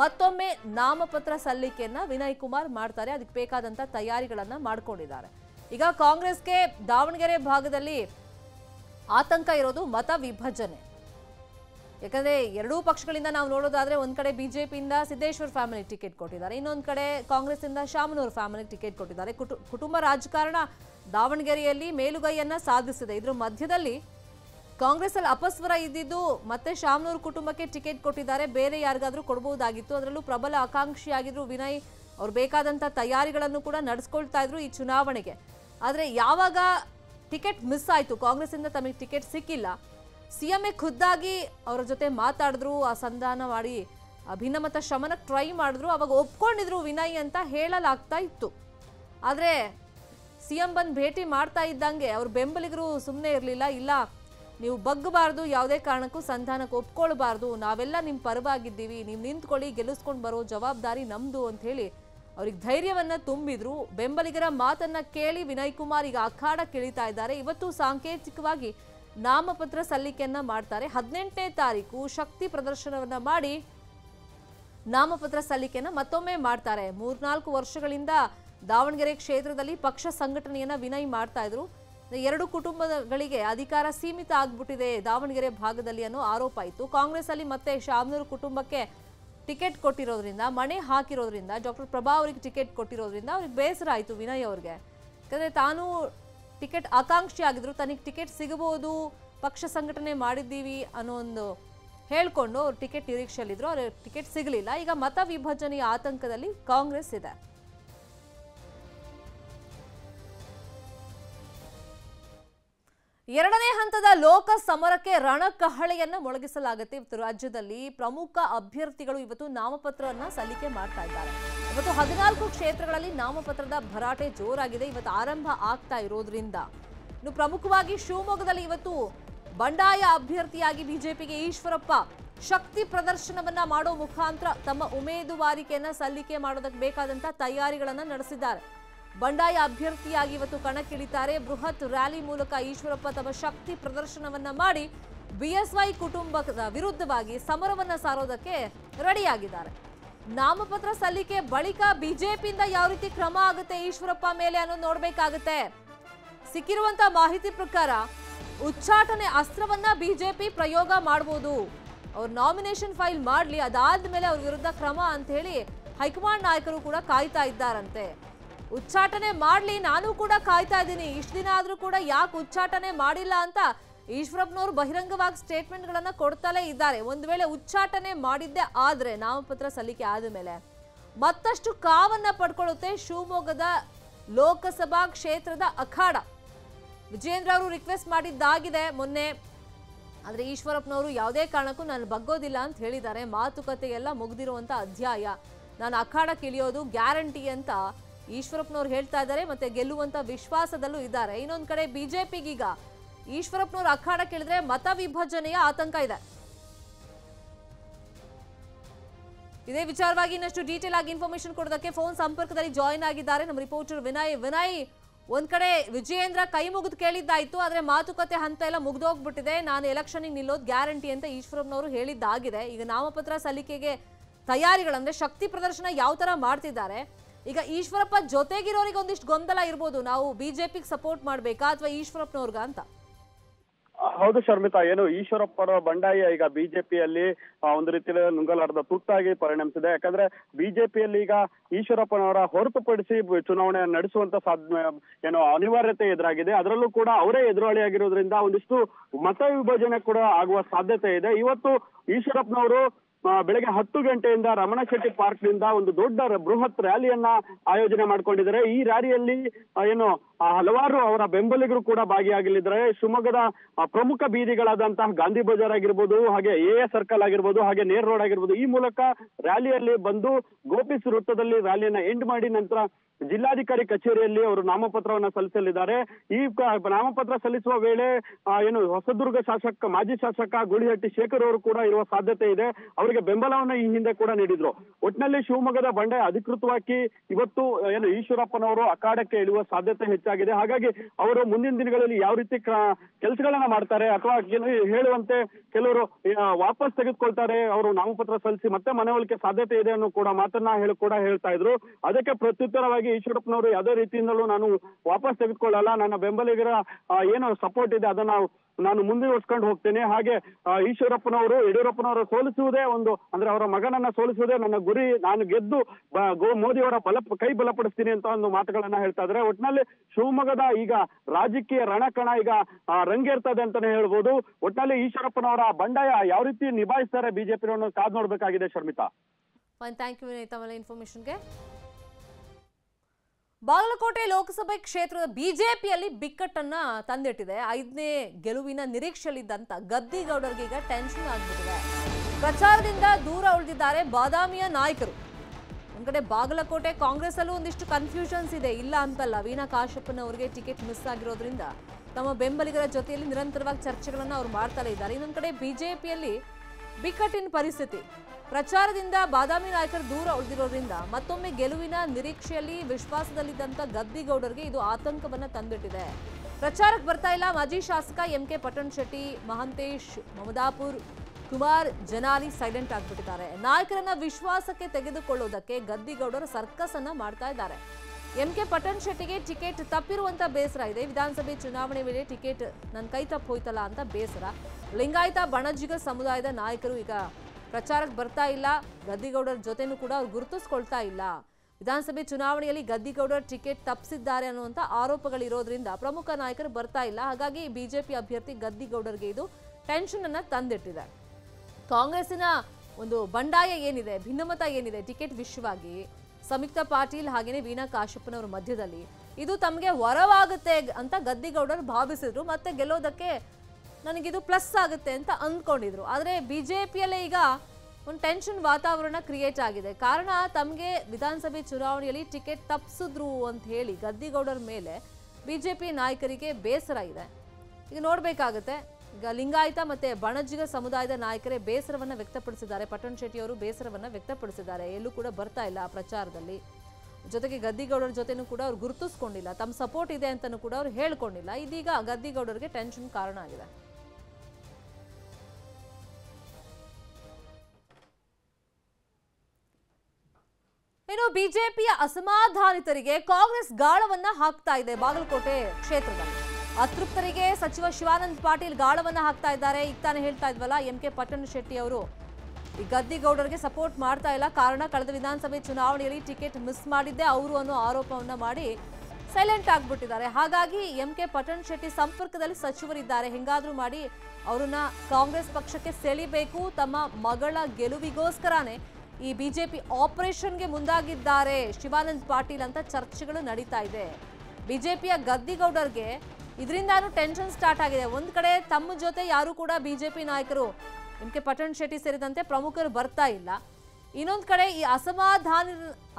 ಮತ್ತೊಮ್ಮೆ ನಾಮಪತ್ರ ಸಲ್ಲಿಕೆಯನ್ನ ವಿನಯ್ ಕುಮಾರ್ ಮಾಡ್ತಾರೆ. ಅದಕ್ಕೆ ಬೇಕಾದಂತ ತಯಾರಿಗಳನ್ನ ಮಾಡ್ಕೊಂಡಿದ್ದಾರೆ. ಈಗ ಕಾಂಗ್ರೆಸ್ಗೆ ದಾವಣಗೆರೆ ಭಾಗದಲ್ಲಿ ಆತಂಕ ಇರೋದು ಮತ ವಿಭಜನೆ. ಯಾಕಂದ್ರೆ ಎರಡೂ ಪಕ್ಷಗಳಿಂದ ನಾವು ನೋಡೋದಾದ್ರೆ ಒಂದ್ ಕಡೆ ಬಿಜೆಪಿಯಿಂದ ಸಿದ್ದೇಶ್ವರ್ ಫ್ಯಾಮಿಲಿ ಟಿಕೆಟ್ ಕೊಟ್ಟಿದ್ದಾರೆ. ಇನ್ನೊಂದ್ ಕಡೆ ಕಾಂಗ್ರೆಸ್ ಇಂದ ಶಾಮನೂರ್ ಫ್ಯಾಮಿಲಿ ಟಿಕೆಟ್ ಕೊಟ್ಟಿದ್ದಾರೆ. ಕುಟು- ಕುಟುಂಬ ರಾಜಕಾರಣ ದಾವಣಗೆರೆಯಲ್ಲಿ ಮೇಲುಗೈಯನ್ನ ಸಾಧಿಸಿದೆ. ಇದ್ರ ಮಧ್ಯದಲ್ಲಿ ಕಾಂಗ್ರೆಸ್ ಅಲ್ಲಿ ಅಪಸ್ವರ ಇದ್ದಿದ್ದು ಮತ್ತೆ ಶಾಮನೂರ್ ಕುಟುಂಬಕ್ಕೆ ಟಿಕೆಟ್ ಕೊಟ್ಟಿದ್ದಾರೆ. ಬೇರೆ ಯಾರಿಗಾದ್ರೂ ಕೊಡಬಹುದಾಗಿತ್ತು ಅದರಲ್ಲೂ ಪ್ರಬಲ ಆಕಾಂಕ್ಷಿಯಾಗಿದ್ರು ವಿನಯ್. ಅವ್ರು ಬೇಕಾದಂತ ತಯಾರಿಗಳನ್ನು ಕೂಡ ನಡೆಸ್ಕೊಳ್ತಾ ಇದ್ರು ಈ ಚುನಾವಣೆಗೆ. ಆದ್ರೆ ಯಾವಾಗ ಟಿಕೆಟ್ ಮಿಸ್ ಆಯ್ತು ಕಾಂಗ್ರೆಸ್ ಇಂದ ತಮಗೆ ಟಿಕೆಟ್ ಸಿಕ್ಕಿಲ್ಲ. ಸಿಎಂ ಖುದ್ದಾಗಿ ಅವರ ಜೊತೆ ಮಾತಾಡಿದ್ರು, ಆ ಸಂಧಾನ ಮಾಡಿ ಅಭಿನಮತ ಶಮನಕ್ಕೆ ಟ್ರೈ ಮಾಡಿದ್ರು, ಅವಾಗ ಒಪ್ಕೊಂಡಿದ್ರು ವಿನಯ್ ಅಂತ ಹೇಳಲಾಗ್ತಾ ಇತ್ತು. ಆದ್ರೆ ಸಿಎಂ ಬಂದು ಭೇಟಿ ಮಾಡ್ತಾ ಇದ್ದಂಗೆ ಅವ್ರ ಬೆಂಬಲಿಗರು ಸುಮ್ಮನೆ ಇರಲಿಲ್ಲ, ಇಲ್ಲ, ನೀವು ಬಗ್ಗಬಾರ್ದು, ಯಾವುದೇ ಕಾರಣಕ್ಕೂ ಸಂಧಾನಕ್ಕೆ ಒಪ್ಕೊಳ್ಬಾರ್ದು, ನಾವೆಲ್ಲ ನಿಮ್ಮ ಪರವಾಗಿದ್ದೀವಿ, ನೀವು ನಿಂತ್ಕೊಳ್ಳಿ, ಗೆಲ್ಲಿಸ್ಕೊಂಡು ಬರೋ ಜವಾಬ್ದಾರಿ ನಮ್ಮದು ಅಂತ ಹೇಳಿ ಅವ್ರಿಗೆ ಧೈರ್ಯವನ್ನ ತುಂಬಿದ್ರು. ಬೆಂಬಲಿಗರ ಮಾತನ್ನ ಕೇಳಿ ವಿನಯ್ ಕುಮಾರ್ ಈಗ ಅಖಾಡ ಕೇಳಿತಾ ಇದ್ದಾರೆ. ಇವತ್ತು ಸಾಂಕೇತಿಕವಾಗಿ ನಾಮಪತ್ರ ಸಲ್ಲಿಕೆಯನ್ನ ಮಾಡ್ತಾರೆ. ಹದಿನೆಂಟನೇ ತಾರೀಕು ಶಕ್ತಿ ಪ್ರದರ್ಶನವನ್ನ ಮಾಡಿ ನಾಮಪತ್ರ ಸಲ್ಲಿಕೆಯನ್ನ ಮತ್ತೊಮ್ಮೆ ಮಾಡ್ತಾರೆ. ಮೂರ್ನಾಲ್ಕು ವರ್ಷಗಳಿಂದ ದಾವಣಗೆರೆ ಕ್ಷೇತ್ರದಲ್ಲಿ ಪಕ್ಷ ಸಂಘಟನೆಯನ್ನ ವಿನಯ್ ಮಾಡ್ತಾ ಇದ್ರು. ಎರಡು ಕುಟುಂಬಗಳಿಗೆ ಅಧಿಕಾರ ಸೀಮಿತ ಆಗ್ಬಿಟ್ಟಿದೆ ದಾವಣಗೆರೆ ಭಾಗದಲ್ಲಿ ಅನ್ನೋ ಆರೋಪ ಇತ್ತು. ಕಾಂಗ್ರೆಸ್ ಅಲ್ಲಿ ಮತ್ತೆ ಶಾಮನೂರು ಕುಟುಂಬಕ್ಕೆ ಟಿಕೆಟ್ ಕೊಟ್ಟಿರೋದ್ರಿಂದ, ಮಣೆ ಹಾಕಿರೋದ್ರಿಂದ, ಡಾಕ್ಟರ್ ಪ್ರಭಾ ಅವರಿಗೆ ಟಿಕೆಟ್ ಕೊಟ್ಟಿರೋದ್ರಿಂದ ಅವ್ರಿಗೆ ಬೇಸರ ಆಯಿತು ವಿನಯ್ ಅವ್ರಿಗೆ. ಯಾಕಂದ್ರೆ ತಾನು ಟಿಕೆಟ್ ಆಕಾಂಕ್ಷಿ ಆಗಿದ್ರು, ತನಗೆ ಟಿಕೆಟ್ ಸಿಗಬಹುದು, ಪಕ್ಷ ಸಂಘಟನೆ ಮಾಡಿದ್ದೀವಿ ಅನ್ನೋ ಒಂದು ಹೇಳಿಕೊಂಡು ಅವ್ರು ಟಿಕೆಟ್ ನಿರೀಕ್ಷೆಯಲ್ಲಿದ್ದರು ಅವ್ರ ಟಿಕೆಟ್ ಸಿಗಲಿಲ್ಲ. ಈಗ ಮತ ವಿಭಜನೆಯ ಆತಂಕದಲ್ಲಿ ಕಾಂಗ್ರೆಸ್ ಇದೆ. ಎರಡನೇ ಹಂತದ ಲೋಕ ಸಮರಕ್ಕೆ ರಣಕಹಳೆಯನ್ನು ಮೊಳಗಿಸಲಾಗುತ್ತೆ. ಇವತ್ತು ರಾಜ್ಯದಲ್ಲಿ ಪ್ರಮುಖ ಅಭ್ಯರ್ಥಿಗಳು ಇವತ್ತು ನಾಮಪತ್ರವನ್ನ ಸಲ್ಲಿಕೆ ಮಾಡ್ತಾ ಇದ್ದಾರೆ. ಇವತ್ತು ಹದಿನಾಲ್ಕು ಕ್ಷೇತ್ರಗಳಲ್ಲಿ ನಾಮಪತ್ರದ ಭರಾಟೆ ಜೋರಾಗಿದೆ. ಇವತ್ತು ಆರಂಭ ಆಗ್ತಾ ಇರೋದ್ರಿಂದ ಇನ್ನು ಪ್ರಮುಖವಾಗಿ ಶಿವಮೊಗ್ಗದಲ್ಲಿ ಇವತ್ತು ಬಂಡಾಯ ಅಭ್ಯರ್ಥಿಯಾಗಿ ಬಿಜೆಪಿಗೆ ಈಶ್ವರಪ್ಪ ಶಕ್ತಿ ಪ್ರದರ್ಶನವನ್ನ ಮಾಡೋ ಮುಖಾಂತರ ತಮ್ಮ ಉಮೇದುವಾರಿಕೆಯನ್ನ ಸಲ್ಲಿಕೆ ಮಾಡೋದಕ್ಕೆ ಬೇಕಾದಂತ ತಯಾರಿಗಳನ್ನ ನಡೆಸಿದ್ದಾರೆ. ಬಂಡಾಯ ಅಭ್ಯರ್ಥಿಯಾಗಿ ಇವತ್ತು ಕಣಕ್ಕಿಳಿತಾರೆ. ಬೃಹತ್ ರ್ಯಾಲಿ ಮೂಲಕ ಈಶ್ವರಪ್ಪ ತಮ್ಮ ಶಕ್ತಿ ಪ್ರದರ್ಶನವನ್ನ ಮಾಡಿ ಬಿಎಸ್ವೈ ಕುಟುಂಬದ ವಿರುದ್ಧವಾಗಿ ಸಮರವನ್ನ ಸಾರೋದಕ್ಕೆ ರೆಡಿಯಾಗಿದ್ದಾರೆ. ನಾಮಪತ್ರ ಸಲ್ಲಿಕೆ ಬಳಿಕ ಬಿಜೆಪಿಯಿಂದ ಯಾವ ರೀತಿ ಕ್ರಮ ಆಗುತ್ತೆ ಈಶ್ವರಪ್ಪ ಮೇಲೆ ಅನ್ನೋದು ನೋಡ್ಬೇಕಾಗುತ್ತೆ. ಸಿಕ್ಕಿರುವಂತ ಮಾಹಿತಿ ಪ್ರಕಾರ ಉಚ್ಚಾಟನೆ ಅಸ್ತ್ರವನ್ನ ಬಿಜೆಪಿ ಪ್ರಯೋಗ ಮಾಡಬಹುದು ಅವ್ರು ನಾಮಿನೇಷನ್ ಫೈಲ್ ಮಾಡ್ಲಿ, ಅದಾದ್ಮೇಲೆ ಅವ್ರ ವಿರುದ್ಧ ಕ್ರಮ ಅಂತ ಹೇಳಿ ಹೈಕಮಾಂಡ್ ನಾಯಕರು ಕೂಡ ಕಾಯ್ತಾ ಇದ್ದಾರಂತೆ. ಉಚ್ಚಾಟನೆ ಮಾಡಲಿ, ನಾನು ಕೂಡ ಕಾಯ್ತಾ ಇದ್ದೀನಿ. ಇಷ್ಟು ದಿನ ಆದರೂ ಕೂಡ ಯಾಕೆ ಉಚ್ಚಾಟನೆ ಮಾಡಿಲ್ಲ ಅಂತ ಈಶ್ವರಪ್ಪನವರು ಬಹಿರಂಗವಾಗಿ ಸ್ಟೇಟ್ಮೆಂಟ್ಗಳನ್ನು ಕೊಡ್ತಲೇ ಇದ್ದಾರೆ. ಒಂದು ವೇಳೆ ಉಚ್ಚಾಟನೆ ಮಾಡಿದ್ದೆ ಆದ್ರೆ ನಾಮಪತ್ರ ಸಲ್ಲಿಕೆ ಆದ ಮೇಲೆ ಮತ್ತಷ್ಟು ಕಾವನ್ನ ಪಡ್ಕೊಳ್ಳುತ್ತೆ ಶಿವಮೊಗ್ಗದ ಲೋಕಸಭಾ ಕ್ಷೇತ್ರದ ಅಖಾಡ. ವಿಜೇಂದ್ರ ಅವರು ರಿಕ್ವೆಸ್ಟ್ ಮಾಡಿದ್ದಾಗಿದೆ ಮೊನ್ನೆ. ಆದರೆ ಈಶ್ವರಪ್ಪನವರು ಯಾವುದೇ ಕಾರಣಕ್ಕೂ ನಾನು ಬಗ್ಗೋದಿಲ್ಲ ಅಂತ ಹೇಳಿದ್ದಾರೆ. ಮಾತುಕತೆ ಎಲ್ಲ ಮುಗಿದಿರುವಂತ ಅಧ್ಯಾಯ. ನಾನು ಅಖಾಡಕ್ಕೆ ಇಳಿಯೋದು ಗ್ಯಾರಂಟಿ ಅಂತ ಈಶ್ವರಪ್ಪನವ್ರು ಹೇಳ್ತಾ ಇದ್ದಾರೆ ಮತ್ತೆ ಗೆಲ್ಲುವಂತ ವಿಶ್ವಾಸದಲ್ಲೂ ಇದ್ದಾರೆ. ಇನ್ನೊಂದು ಕಡೆ ಬಿಜೆಪಿಗೀಗ ಈಶ್ವರಪ್ಪನವ್ರು ಅಖಾಡ ಕೇಳಿದ್ರೆ ಮತ ವಿಭಜನೆಯ ಆತಂಕ ಇದೆ. ಇದೇ ವಿಚಾರವಾಗಿ ಇನ್ನಷ್ಟು ಡೀಟೇಲ್ ಆಗಿ ಇನ್ಫಾರ್ಮೇಶನ್ ಕೊಡೋದಕ್ಕೆ ಫೋನ್ ಸಂಪರ್ಕದಲ್ಲಿ ಜಾಯಿನ್ ಆಗಿದ್ದಾರೆ. ನಮ್ಮ ರಿಪೋರ್ಟರ್ ವಿನಯ್. ವಿನಯ್, ಒಂದ್ ಕಡೆ ವಿಜಯೇಂದ್ರ ಕೈ ಮುಗಿದು ಕೇಳಿದ್ದಾಯ್ತು, ಆದ್ರೆ ಮಾತುಕತೆ ಹಂತ ಎಲ್ಲ ಮುಗ್ದೋಗ್ಬಿಟ್ಟಿದೆ. ನಾನು ಎಲೆಕ್ಷನ್ ನಿಲ್ಲೋದು ಗ್ಯಾರಂಟಿ ಅಂತ ಈಶ್ವರಪ್ಪನವರು ಹೇಳಿದ್ದಾಗಿದೆ. ಈಗ ನಾಮಪತ್ರ ಸಲ್ಲಿಕೆಗೆ ತಯಾರಿಗಳಂದ್ರೆ ಶಕ್ತಿ ಪ್ರದರ್ಶನ ಯಾವ ತರ ಮಾಡ್ತಿದ್ದಾರೆ? ಈಗ ಈಶ್ವರಪ್ಪ ಜೊತೆಗಿರೋರಿಗೆ ಒಂದಿಷ್ಟು ಗೊಂದಲ ಇರ್ಬೋದು. ನಾವು ಬಿಜೆಪಿಗೆ ಸಪೋರ್ಟ್ ಮಾಡ್ಬೇಕಾ ಅಥವಾ ಈಶ್ವರಪ್ಪನವ್ರಿಗ ಅಂತ? ಹೌದು ಶರ್ಮಿತಾ, ಏನು ಈಶ್ವರಪ್ಪರ ಬಂಡಾಯ ಈಗ ಬಿಜೆಪಿಯಲ್ಲಿ ಒಂದು ರೀತಿಯಲ್ಲಿ ನುಂಗಲಾರದ ತುರ್ತಾಗಿ ಪರಿಣಮಿಸಿದೆ. ಯಾಕಂದ್ರೆ ಬಿಜೆಪಿಯಲ್ಲಿ ಈಗ ಈಶ್ವರಪ್ಪನವರ ಹೊರತುಪಡಿಸಿ ಚುನಾವಣೆ ನಡೆಸುವಂತ ಸಾಧ್ಯ, ಏನು ಅನಿವಾರ್ಯತೆ ಎದುರಾಗಿದೆ. ಅದರಲ್ಲೂ ಕೂಡ ಅವರೇ ಎದುರಾಳಿಯಾಗಿರೋದ್ರಿಂದ ಒಂದಿಷ್ಟು ಮತ ವಿಭಜನೆ ಕೂಡ ಆಗುವ ಸಾಧ್ಯತೆ ಇದೆ. ಇವತ್ತು ಈಶ್ವರಪ್ಪನವರು ಬೆಳಗ್ಗೆ ಹತ್ತು ಗಂಟೆಯಿಂದ ರಮಣ ಶೆಟ್ಟಿ ಪಾರ್ಕ್ನಿಂದ ಒಂದು ದೊಡ್ಡ ಬೃಹತ್ ರ್ಯಾಲಿಯನ್ನ ಆಯೋಜನೆ ಮಾಡ್ಕೊಂಡಿದ್ದಾರೆ. ಈ ರ್ಯಾಲಿಯಲ್ಲಿ ಏನು ಹಲವಾರು ಅವರ ಬೆಂಬಲಿಗರು ಕೂಡ ಭಾಗಿಯಾಗಲಿದ್ದಾರೆ. ಶಿವಮೊಗ್ಗದ ಪ್ರಮುಖ ಬೀದಿಗಳಾದಂತಹ ಗಾಂಧಿ ಬಜಾರ್ ಆಗಿರ್ಬೋದು, ಹಾಗೆ ಎ ಎ ಸರ್ಕಲ್ ಆಗಿರ್ಬೋದು, ಹಾಗೆ ನೇರ್ ರೋಡ್ ಆಗಿರ್ಬೋದು, ಈ ಮೂಲಕ ರ್ಯಾಲಿಯಲ್ಲಿ ಬಂದು ಗೋಪಿಸ್ ವೃತ್ತದಲ್ಲಿ ರ್ಯಾಲಿಯನ್ನ ಎಂಡ್ ಮಾಡಿ ನಂತರ ಜಿಲ್ಲಾಧಿಕಾರಿ ಕಚೇರಿಯಲ್ಲಿ ಅವರು ನಾಮಪತ್ರವನ್ನ ಸಲ್ಲಿಸಲಿದ್ದಾರೆ. ಈ ನಾಮಪತ್ರ ಸಲ್ಲಿಸುವ ವೇಳೆ ಏನು ಹೊಸದುರ್ಗ ಶಾಸಕ, ಮಾಜಿ ಶಾಸಕ ಗುಳಿಹಟ್ಟಿ ಶೇಖರ್ ಅವರು ಕೂಡ ಇರುವ ಸಾಧ್ಯತೆ ಇದೆ. ಅವರಿಗೆ ಬೆಂಬಲವನ್ನ ಈ ಹಿಂದೆ ಕೂಡ ನೀಡಿದ್ರು. ಒಟ್ಟಿನಲ್ಲಿ ಶಿವಮೊಗ್ಗದ ಬಂಡೆ ಅಧಿಕೃತವಾಗಿ ಇವತ್ತು ಏನು ಈಶ್ವರಪ್ಪನವರು ಅಖಾಡಕ್ಕೆ ಇಳುವ ಸಾಧ್ಯತೆ ಹೆಚ್ಚಾಗಿದೆ. ಹಾಗಾಗಿ ಅವರು ಮುಂದಿನ ದಿನಗಳಲ್ಲಿ ಯಾವ ರೀತಿ ಕೆಲಸಗಳನ್ನ ಮಾಡ್ತಾರೆ ಅಥವಾ ಹೇಳುವಂತೆ ಕೆಲವರು ವಾಪಸ್ ತೆಗೆದುಕೊಳ್ತಾರೆ, ಅವರು ನಾಮಪತ್ರ ಸಲ್ಲಿಸಿ ಮತ್ತೆ ಮನವೊಲಿಕೆ ಸಾಧ್ಯತೆ ಇದೆ ಅನ್ನೋ ಕೂಡ ಮಾತನ್ನ ಹೇಳಿ ಕೂಡ ಹೇಳ್ತಾ ಇದ್ರು. ಅದಕ್ಕೆ ಪ್ರತ್ಯುತ್ತರವಾಗಿ ಈಶ್ವರಪ್ಪನವರು ಯಾವುದೇ ರೀತಿಯಿಂದಲೂ ನಾನು ವಾಪಸ್ ತೆಗೆದುಕೊಳ್ಳಲ್ಲ. ನನ್ನ ಬೆಂಬಲಿಗರ ಏನು ಸಪೋರ್ಟ್ ಇದೆ ಅದನ್ನ ನಾನು ಮುಂದುವರ್ಸ್ಕೊಂಡು ಹೋಗ್ತೇನೆ. ಹಾಗೆ ಈಶ್ವರಪ್ಪನವರು, ಯಡಿಯೂರಪ್ಪನವರು ಸೋಲಿಸುವುದೇ ಒಂದು, ಅಂದ್ರೆ ಅವರ ಮಗನನ್ನ ಸೋಲಿಸುವುದೇ ನನ್ನ ಗುರಿ. ನಾನು ಗೆದ್ದು ಮೋದಿಯವರ ಬಲ, ಕೈ ಬಲಪಡಿಸ್ತೀನಿ ಅಂತ ಒಂದು ಮಾತುಗಳನ್ನ ಹೇಳ್ತಾ ಇದ್ರೆ ಒಟ್ಟಿನಲ್ಲಿ ಶಿವಮೊಗ್ಗದ ಈಗ ರಾಜಕೀಯ ರಣಕಣ ಈಗ ರಂಗೇರ್ತದೆ ಅಂತಾನೆ ಹೇಳ್ಬೋದು. ಒಟ್ಟಿನಲ್ಲಿ ಈಶ್ವರಪ್ಪನವರ ಬಂಡಾಯ ಯಾವ ರೀತಿ ನಿಭಾಯಿಸ್ತಾರೆ ಬಿಜೆಪಿ ಕಾದ್ ನೋಡ್ಬೇಕಾಗಿದೆ ಶರ್ಮಿತಾ. ಥ್ಯಾಂಕ್ ಯು ಇನ್ಫಾರ್ಮೇಶನ್ಗೆ ಬಾಗಲಕೋಟೆ ಲೋಕಸಭೆ ಕ್ಷೇತ್ರದ ಬಿಜೆಪಿಯಲ್ಲಿ ಬಿಕ್ಕಟ್ಟನ್ನ ತಂದಿಟ್ಟಿದೆ. ಐದನೇ ಗೆಲುವಿನ ನಿರೀಕ್ಷೆಯಲ್ಲಿದ್ದಂತ ಗದ್ದಿಗೌಡರಿಗೆ ಈಗ ಟೆನ್ಷನ್ ಆಗ್ಬಿಟ್ಟಿದೆ. ಪ್ರಚಾರದಿಂದ ದೂರ ಉಳಿದಿದ್ದಾರೆ ಬಾದಾಮಿಯ ನಾಯಕರು. ಒಂದ್ ಕಡೆ ಬಾಗಲಕೋಟೆ ಕಾಂಗ್ರೆಸ್ ಅಲ್ಲೂ ಒಂದಿಷ್ಟು ಕನ್ಫ್ಯೂಷನ್ಸ್ ಇದೆ. ಇಲ್ಲ ಅಂತಲ್ಲ, ವೀಣಾ ಕಾಶಪ್ಪನವರಿಗೆ ಟಿಕೆಟ್ ಮಿಸ್ ಆಗಿರೋದ್ರಿಂದ ತಮ್ಮ ಬೆಂಬಲಿಗರ ಜೊತೆಯಲ್ಲಿ ನಿರಂತರವಾಗಿ ಚರ್ಚೆಗಳನ್ನ ಅವ್ರು ಮಾಡ್ತಾನೆ ಇದ್ದಾರೆ. ಇನ್ನೊಂದ್ ಕಡೆ ಬಿಜೆಪಿಯಲ್ಲಿ ಬಿಕ್ಕಟ್ಟಿನ ಪರಿಸ್ಥಿತಿ. ಪ್ರಚಾರದಿಂದ ಬಾದಾಮಿ ನಾಯಕರು ದೂರ ಉಳಿದಿರೋದ್ರಿಂದ ಮತ್ತೊಮ್ಮೆ ಗೆಲುವಿನ ನಿರೀಕ್ಷೆಯಲ್ಲಿ ವಿಶ್ವಾಸದಲ್ಲಿದ್ದಂಥ ಗದ್ದಿಗೌಡರಿಗೆ ಇದು ಆತಂಕವನ್ನ ತಂದಿಟ್ಟಿದೆ. ಪ್ರಚಾರಕ್ಕೆ ಬರ್ತಾ ಇಲ್ಲ ಮಾಜಿ ಶಾಸಕ M K Shetty Mahantesh, Mamadapur Kumar Janali silent ಆಗ್ಬಿಟ್ಟಿದ್ದಾರೆ. ನಾಯಕರನ್ನ ವಿಶ್ವಾಸಕ್ಕೆ ತೆಗೆದುಕೊಳ್ಳುವುದಕ್ಕೆ ಗದ್ದಿಗೌಡರು ಸರ್ಕಸ್ ಅನ್ನ ಮಾಡ್ತಾ ಇದ್ದಾರೆ. ಎಂ ಕೆ ಪಟನ್ ಶೆಟ್ಟಿಗೆ ಟಿಕೆಟ್ ತಪ್ಪಿರುವಂತ ಬೇಸರ ಇದೆ. ವಿಧಾನಸಭೆ ಚುನಾವಣೆ ವೇಳೆ ಟಿಕೆಟ್ ನನ್ನ ಕೈ ತಪ್ಪು ಹೋಯ್ತಲ್ಲ ಅಂತ ಬೇಸರ. ಲಿಂಗಾಯತ ಬಣಜಿಗ ಸಮುದಾಯದ ನಾಯಕರು ಈಗ ಪ್ರಚಾರಕ್ಕೆ ಬರ್ತಾ ಇಲ್ಲ. ಗದ್ದಿಗೌಡರ ಜೊತೆನೂ ಕೂಡ ಅವ್ರು ಗುರುತಿಸ್ಕೊಳ್ತಾ ಇಲ್ಲ. ವಿಧಾನಸಭೆ ಚುನಾವಣೆಯಲ್ಲಿ ಗದ್ದಿಗೌಡರ ಟಿಕೆಟ್ ತಪ್ಪಿಸಿದ್ದಾರೆ ಅನ್ನುವಂಥ ಆರೋಪಗಳಿರೋದ್ರಿಂದ ಪ್ರಮುಖ ನಾಯಕರು ಬರ್ತಾ ಇಲ್ಲ. ಹಾಗಾಗಿ ಬಿಜೆಪಿ ಅಭ್ಯರ್ಥಿ ಗದ್ದಿಗೌಡರಿಗೆ ಇದು ಟೆನ್ಷನ್ ಅನ್ನ ತಂದಿಟ್ಟಿದೆ. ಕಾಂಗ್ರೆಸ್ಸಿನ ಒಂದು ಬಂಡಾಯ ಏನಿದೆ, ಭಿನ್ನಮತ ಏನಿದೆ, ಟಿಕೆಟ್ ವಿಷಯವಾಗಿ ಸಂಯುಕ್ತ ಪಾಟೀಲ್ ಹಾಗೇನೆ ವೀಣಾ ಕಾಶಪ್ಪನವರ ಮಧ್ಯದಲ್ಲಿ. ಇದು ತಮಗೆ ವರವಾಗುತ್ತೆ ಅಂತ ಗದ್ದಿಗೌಡರು ಭಾವಿಸಿದ್ರು, ಮತ್ತೆ ಗೆಲ್ಲೋದಕ್ಕೆ ನನಗಿದು ಪ್ಲಸ್ ಆಗುತ್ತೆ ಅಂತ ಅಂದ್ಕೊಂಡಿದ್ರು. ಆದರೆ ಬಿ ಜೆ ಪಿಯಲ್ಲೇ ಈಗ ಒಂದು ಟೆನ್ಷನ್ ವಾತಾವರಣ ಕ್ರಿಯೇಟ್ ಆಗಿದೆ. ಕಾರಣ ತಮಗೆ ವಿಧಾನಸಭೆ ಚುನಾವಣೆಯಲ್ಲಿ ಟಿಕೆಟ್ ತಪ್ಪಿಸಿದ್ರು ಅಂತ ಹೇಳಿ ಗದ್ದಿಗೌಡರ ಮೇಲೆ ಬಿ ಜೆ ನಾಯಕರಿಗೆ ಬೇಸರ ಇದೆ. ಈಗ ನೋಡಬೇಕಾಗುತ್ತೆ ಲಿಂಗಾಯತ ಮತ್ತೆ ಬಣಜಿಗ ಸಮುದಾಯದ ನಾಯಕರೇ ಬೇಸರವನ್ನ ವ್ಯಕ್ತಪಡಿಸಿದ್ದಾರೆ. ಪಟ್ಟಣ ಶೆಟ್ಟಿ ಅವರು ಬೇಸರವನ್ನ ವ್ಯಕ್ತಪಡಿಸಿದ್ದಾರೆ. ಎಲ್ಲೂ ಕೂಡ ಬರ್ತಾ ಇಲ್ಲ ಆ ಪ್ರಚಾರದಲ್ಲಿ. ಜೊತೆಗೆ ಗದ್ದಿಗೌಡರ ಜೊತೆನೂ ಕೂಡ ಅವ್ರು ಗುರುತಿಸ್ಕೊಂಡಿಲ್ಲ. ತಮ್ಮ ಸಪೋರ್ಟ್ ಇದೆ ಅಂತಲೂ ಕೂಡ ಅವ್ರು ಹೇಳ್ಕೊಂಡಿಲ್ಲ. ಇದೀಗ ಗದ್ದಿಗೌಡರಿಗೆ ಟೆನ್ಷನ್ ಕಾರಣ ಆಗಿದೆ. ಇನ್ನು ಬಿಜೆಪಿಯ ಅಸಮಾಧಾನಿತರಿಗೆ ಕಾಂಗ್ರೆಸ್ ಗಾಳವನ್ನ ಹಾಕ್ತಾ ಇದೆ. ಬಾಗಲಕೋಟೆ ಕ್ಷೇತ್ರದಲ್ಲಿ. ಅತೃಪ್ತರಿಗೆ ಸಚಿವ ಶಿವಾನಂದ್ ಪಾಟೀಲ್ ಗಾಳವನ್ನ ಹಾಕ್ತಾ ಇದ್ದಾರೆ. ಈಗ ತಾನೇ ಹೇಳ್ತಾ ಇದ್ವಲ್ಲ, ಎಂ ಕೆ ಪಟ್ಟಣ ಶೆಟ್ಟಿ ಅವರು. ಈ ಗದ್ದಿಗೌಡರಿಗೆ ಸಪೋರ್ಟ್ ಮಾಡ್ತಾ ಇಲ್ಲ. ಕಾರಣ ಕಳೆದ ವಿಧಾನಸಭೆ ಚುನಾವಣೆಯಲ್ಲಿ ಟಿಕೆಟ್ ಮಿಸ್ ಮಾಡಿದ್ದೆ. ಅವರು ಅನ್ನೋ ಆರೋಪವನ್ನ ಮಾಡಿ ಸೈಲೆಂಟ್ ಆಗ್ಬಿಟ್ಟಿದ್ದಾರೆ. ಹಾಗಾಗಿ ಎಂ ಕೆ ಪಟ್ಟಣ ಶೆಟ್ಟಿ ಸಂಪರ್ಕದಲ್ಲಿ ಸಚಿವರಿದ್ದಾರೆ. ಹೆಂಗಾದ್ರೂ ಮಾಡಿ ಅವರನ್ನ ಕಾಂಗ್ರೆಸ್ ಪಕ್ಷಕ್ಕೆ ಸೆಳಿಬೇಕು. ತಮ್ಮ ಮಗಳ ಗೆಲುವಿಗೋಸ್ಕರನೇ ಈ ಬಿಜೆಪಿ ಆಪರೇಷನ್ಗೆ ಮುಂದಾಗಿದ್ದಾರೆ ಶಿವಾನಂದ್ ಪಾಟೀಲ್ ಅಂತ ಚರ್ಚೆಗಳು ನಡೀತಾ ಇದೆ. ಬಿಜೆಪಿಯ ಗದ್ದಿಗೌಡರ್ಗೆ ಇದರಿಂದಾನು ಟೆನ್ಷನ್ ಸ್ಟಾರ್ಟ್ ಆಗಿದೆ. ಒಂದ್ ಕಡೆ ತಮ್ಮ ಜೊತೆ ಯಾರು ಕೂಡ ಬಿಜೆಪಿ ನಾಯಕರು ಕೆ ಪಟಣ್ ಶೆಟ್ಟಿ ಸೇರಿದಂತೆ ಪ್ರಮುಖರು ಬರ್ತಾ ಇಲ್ಲ. ಇನ್ನೊಂದ್ ಕಡೆ ಈ ಅಸಮಾಧಾನ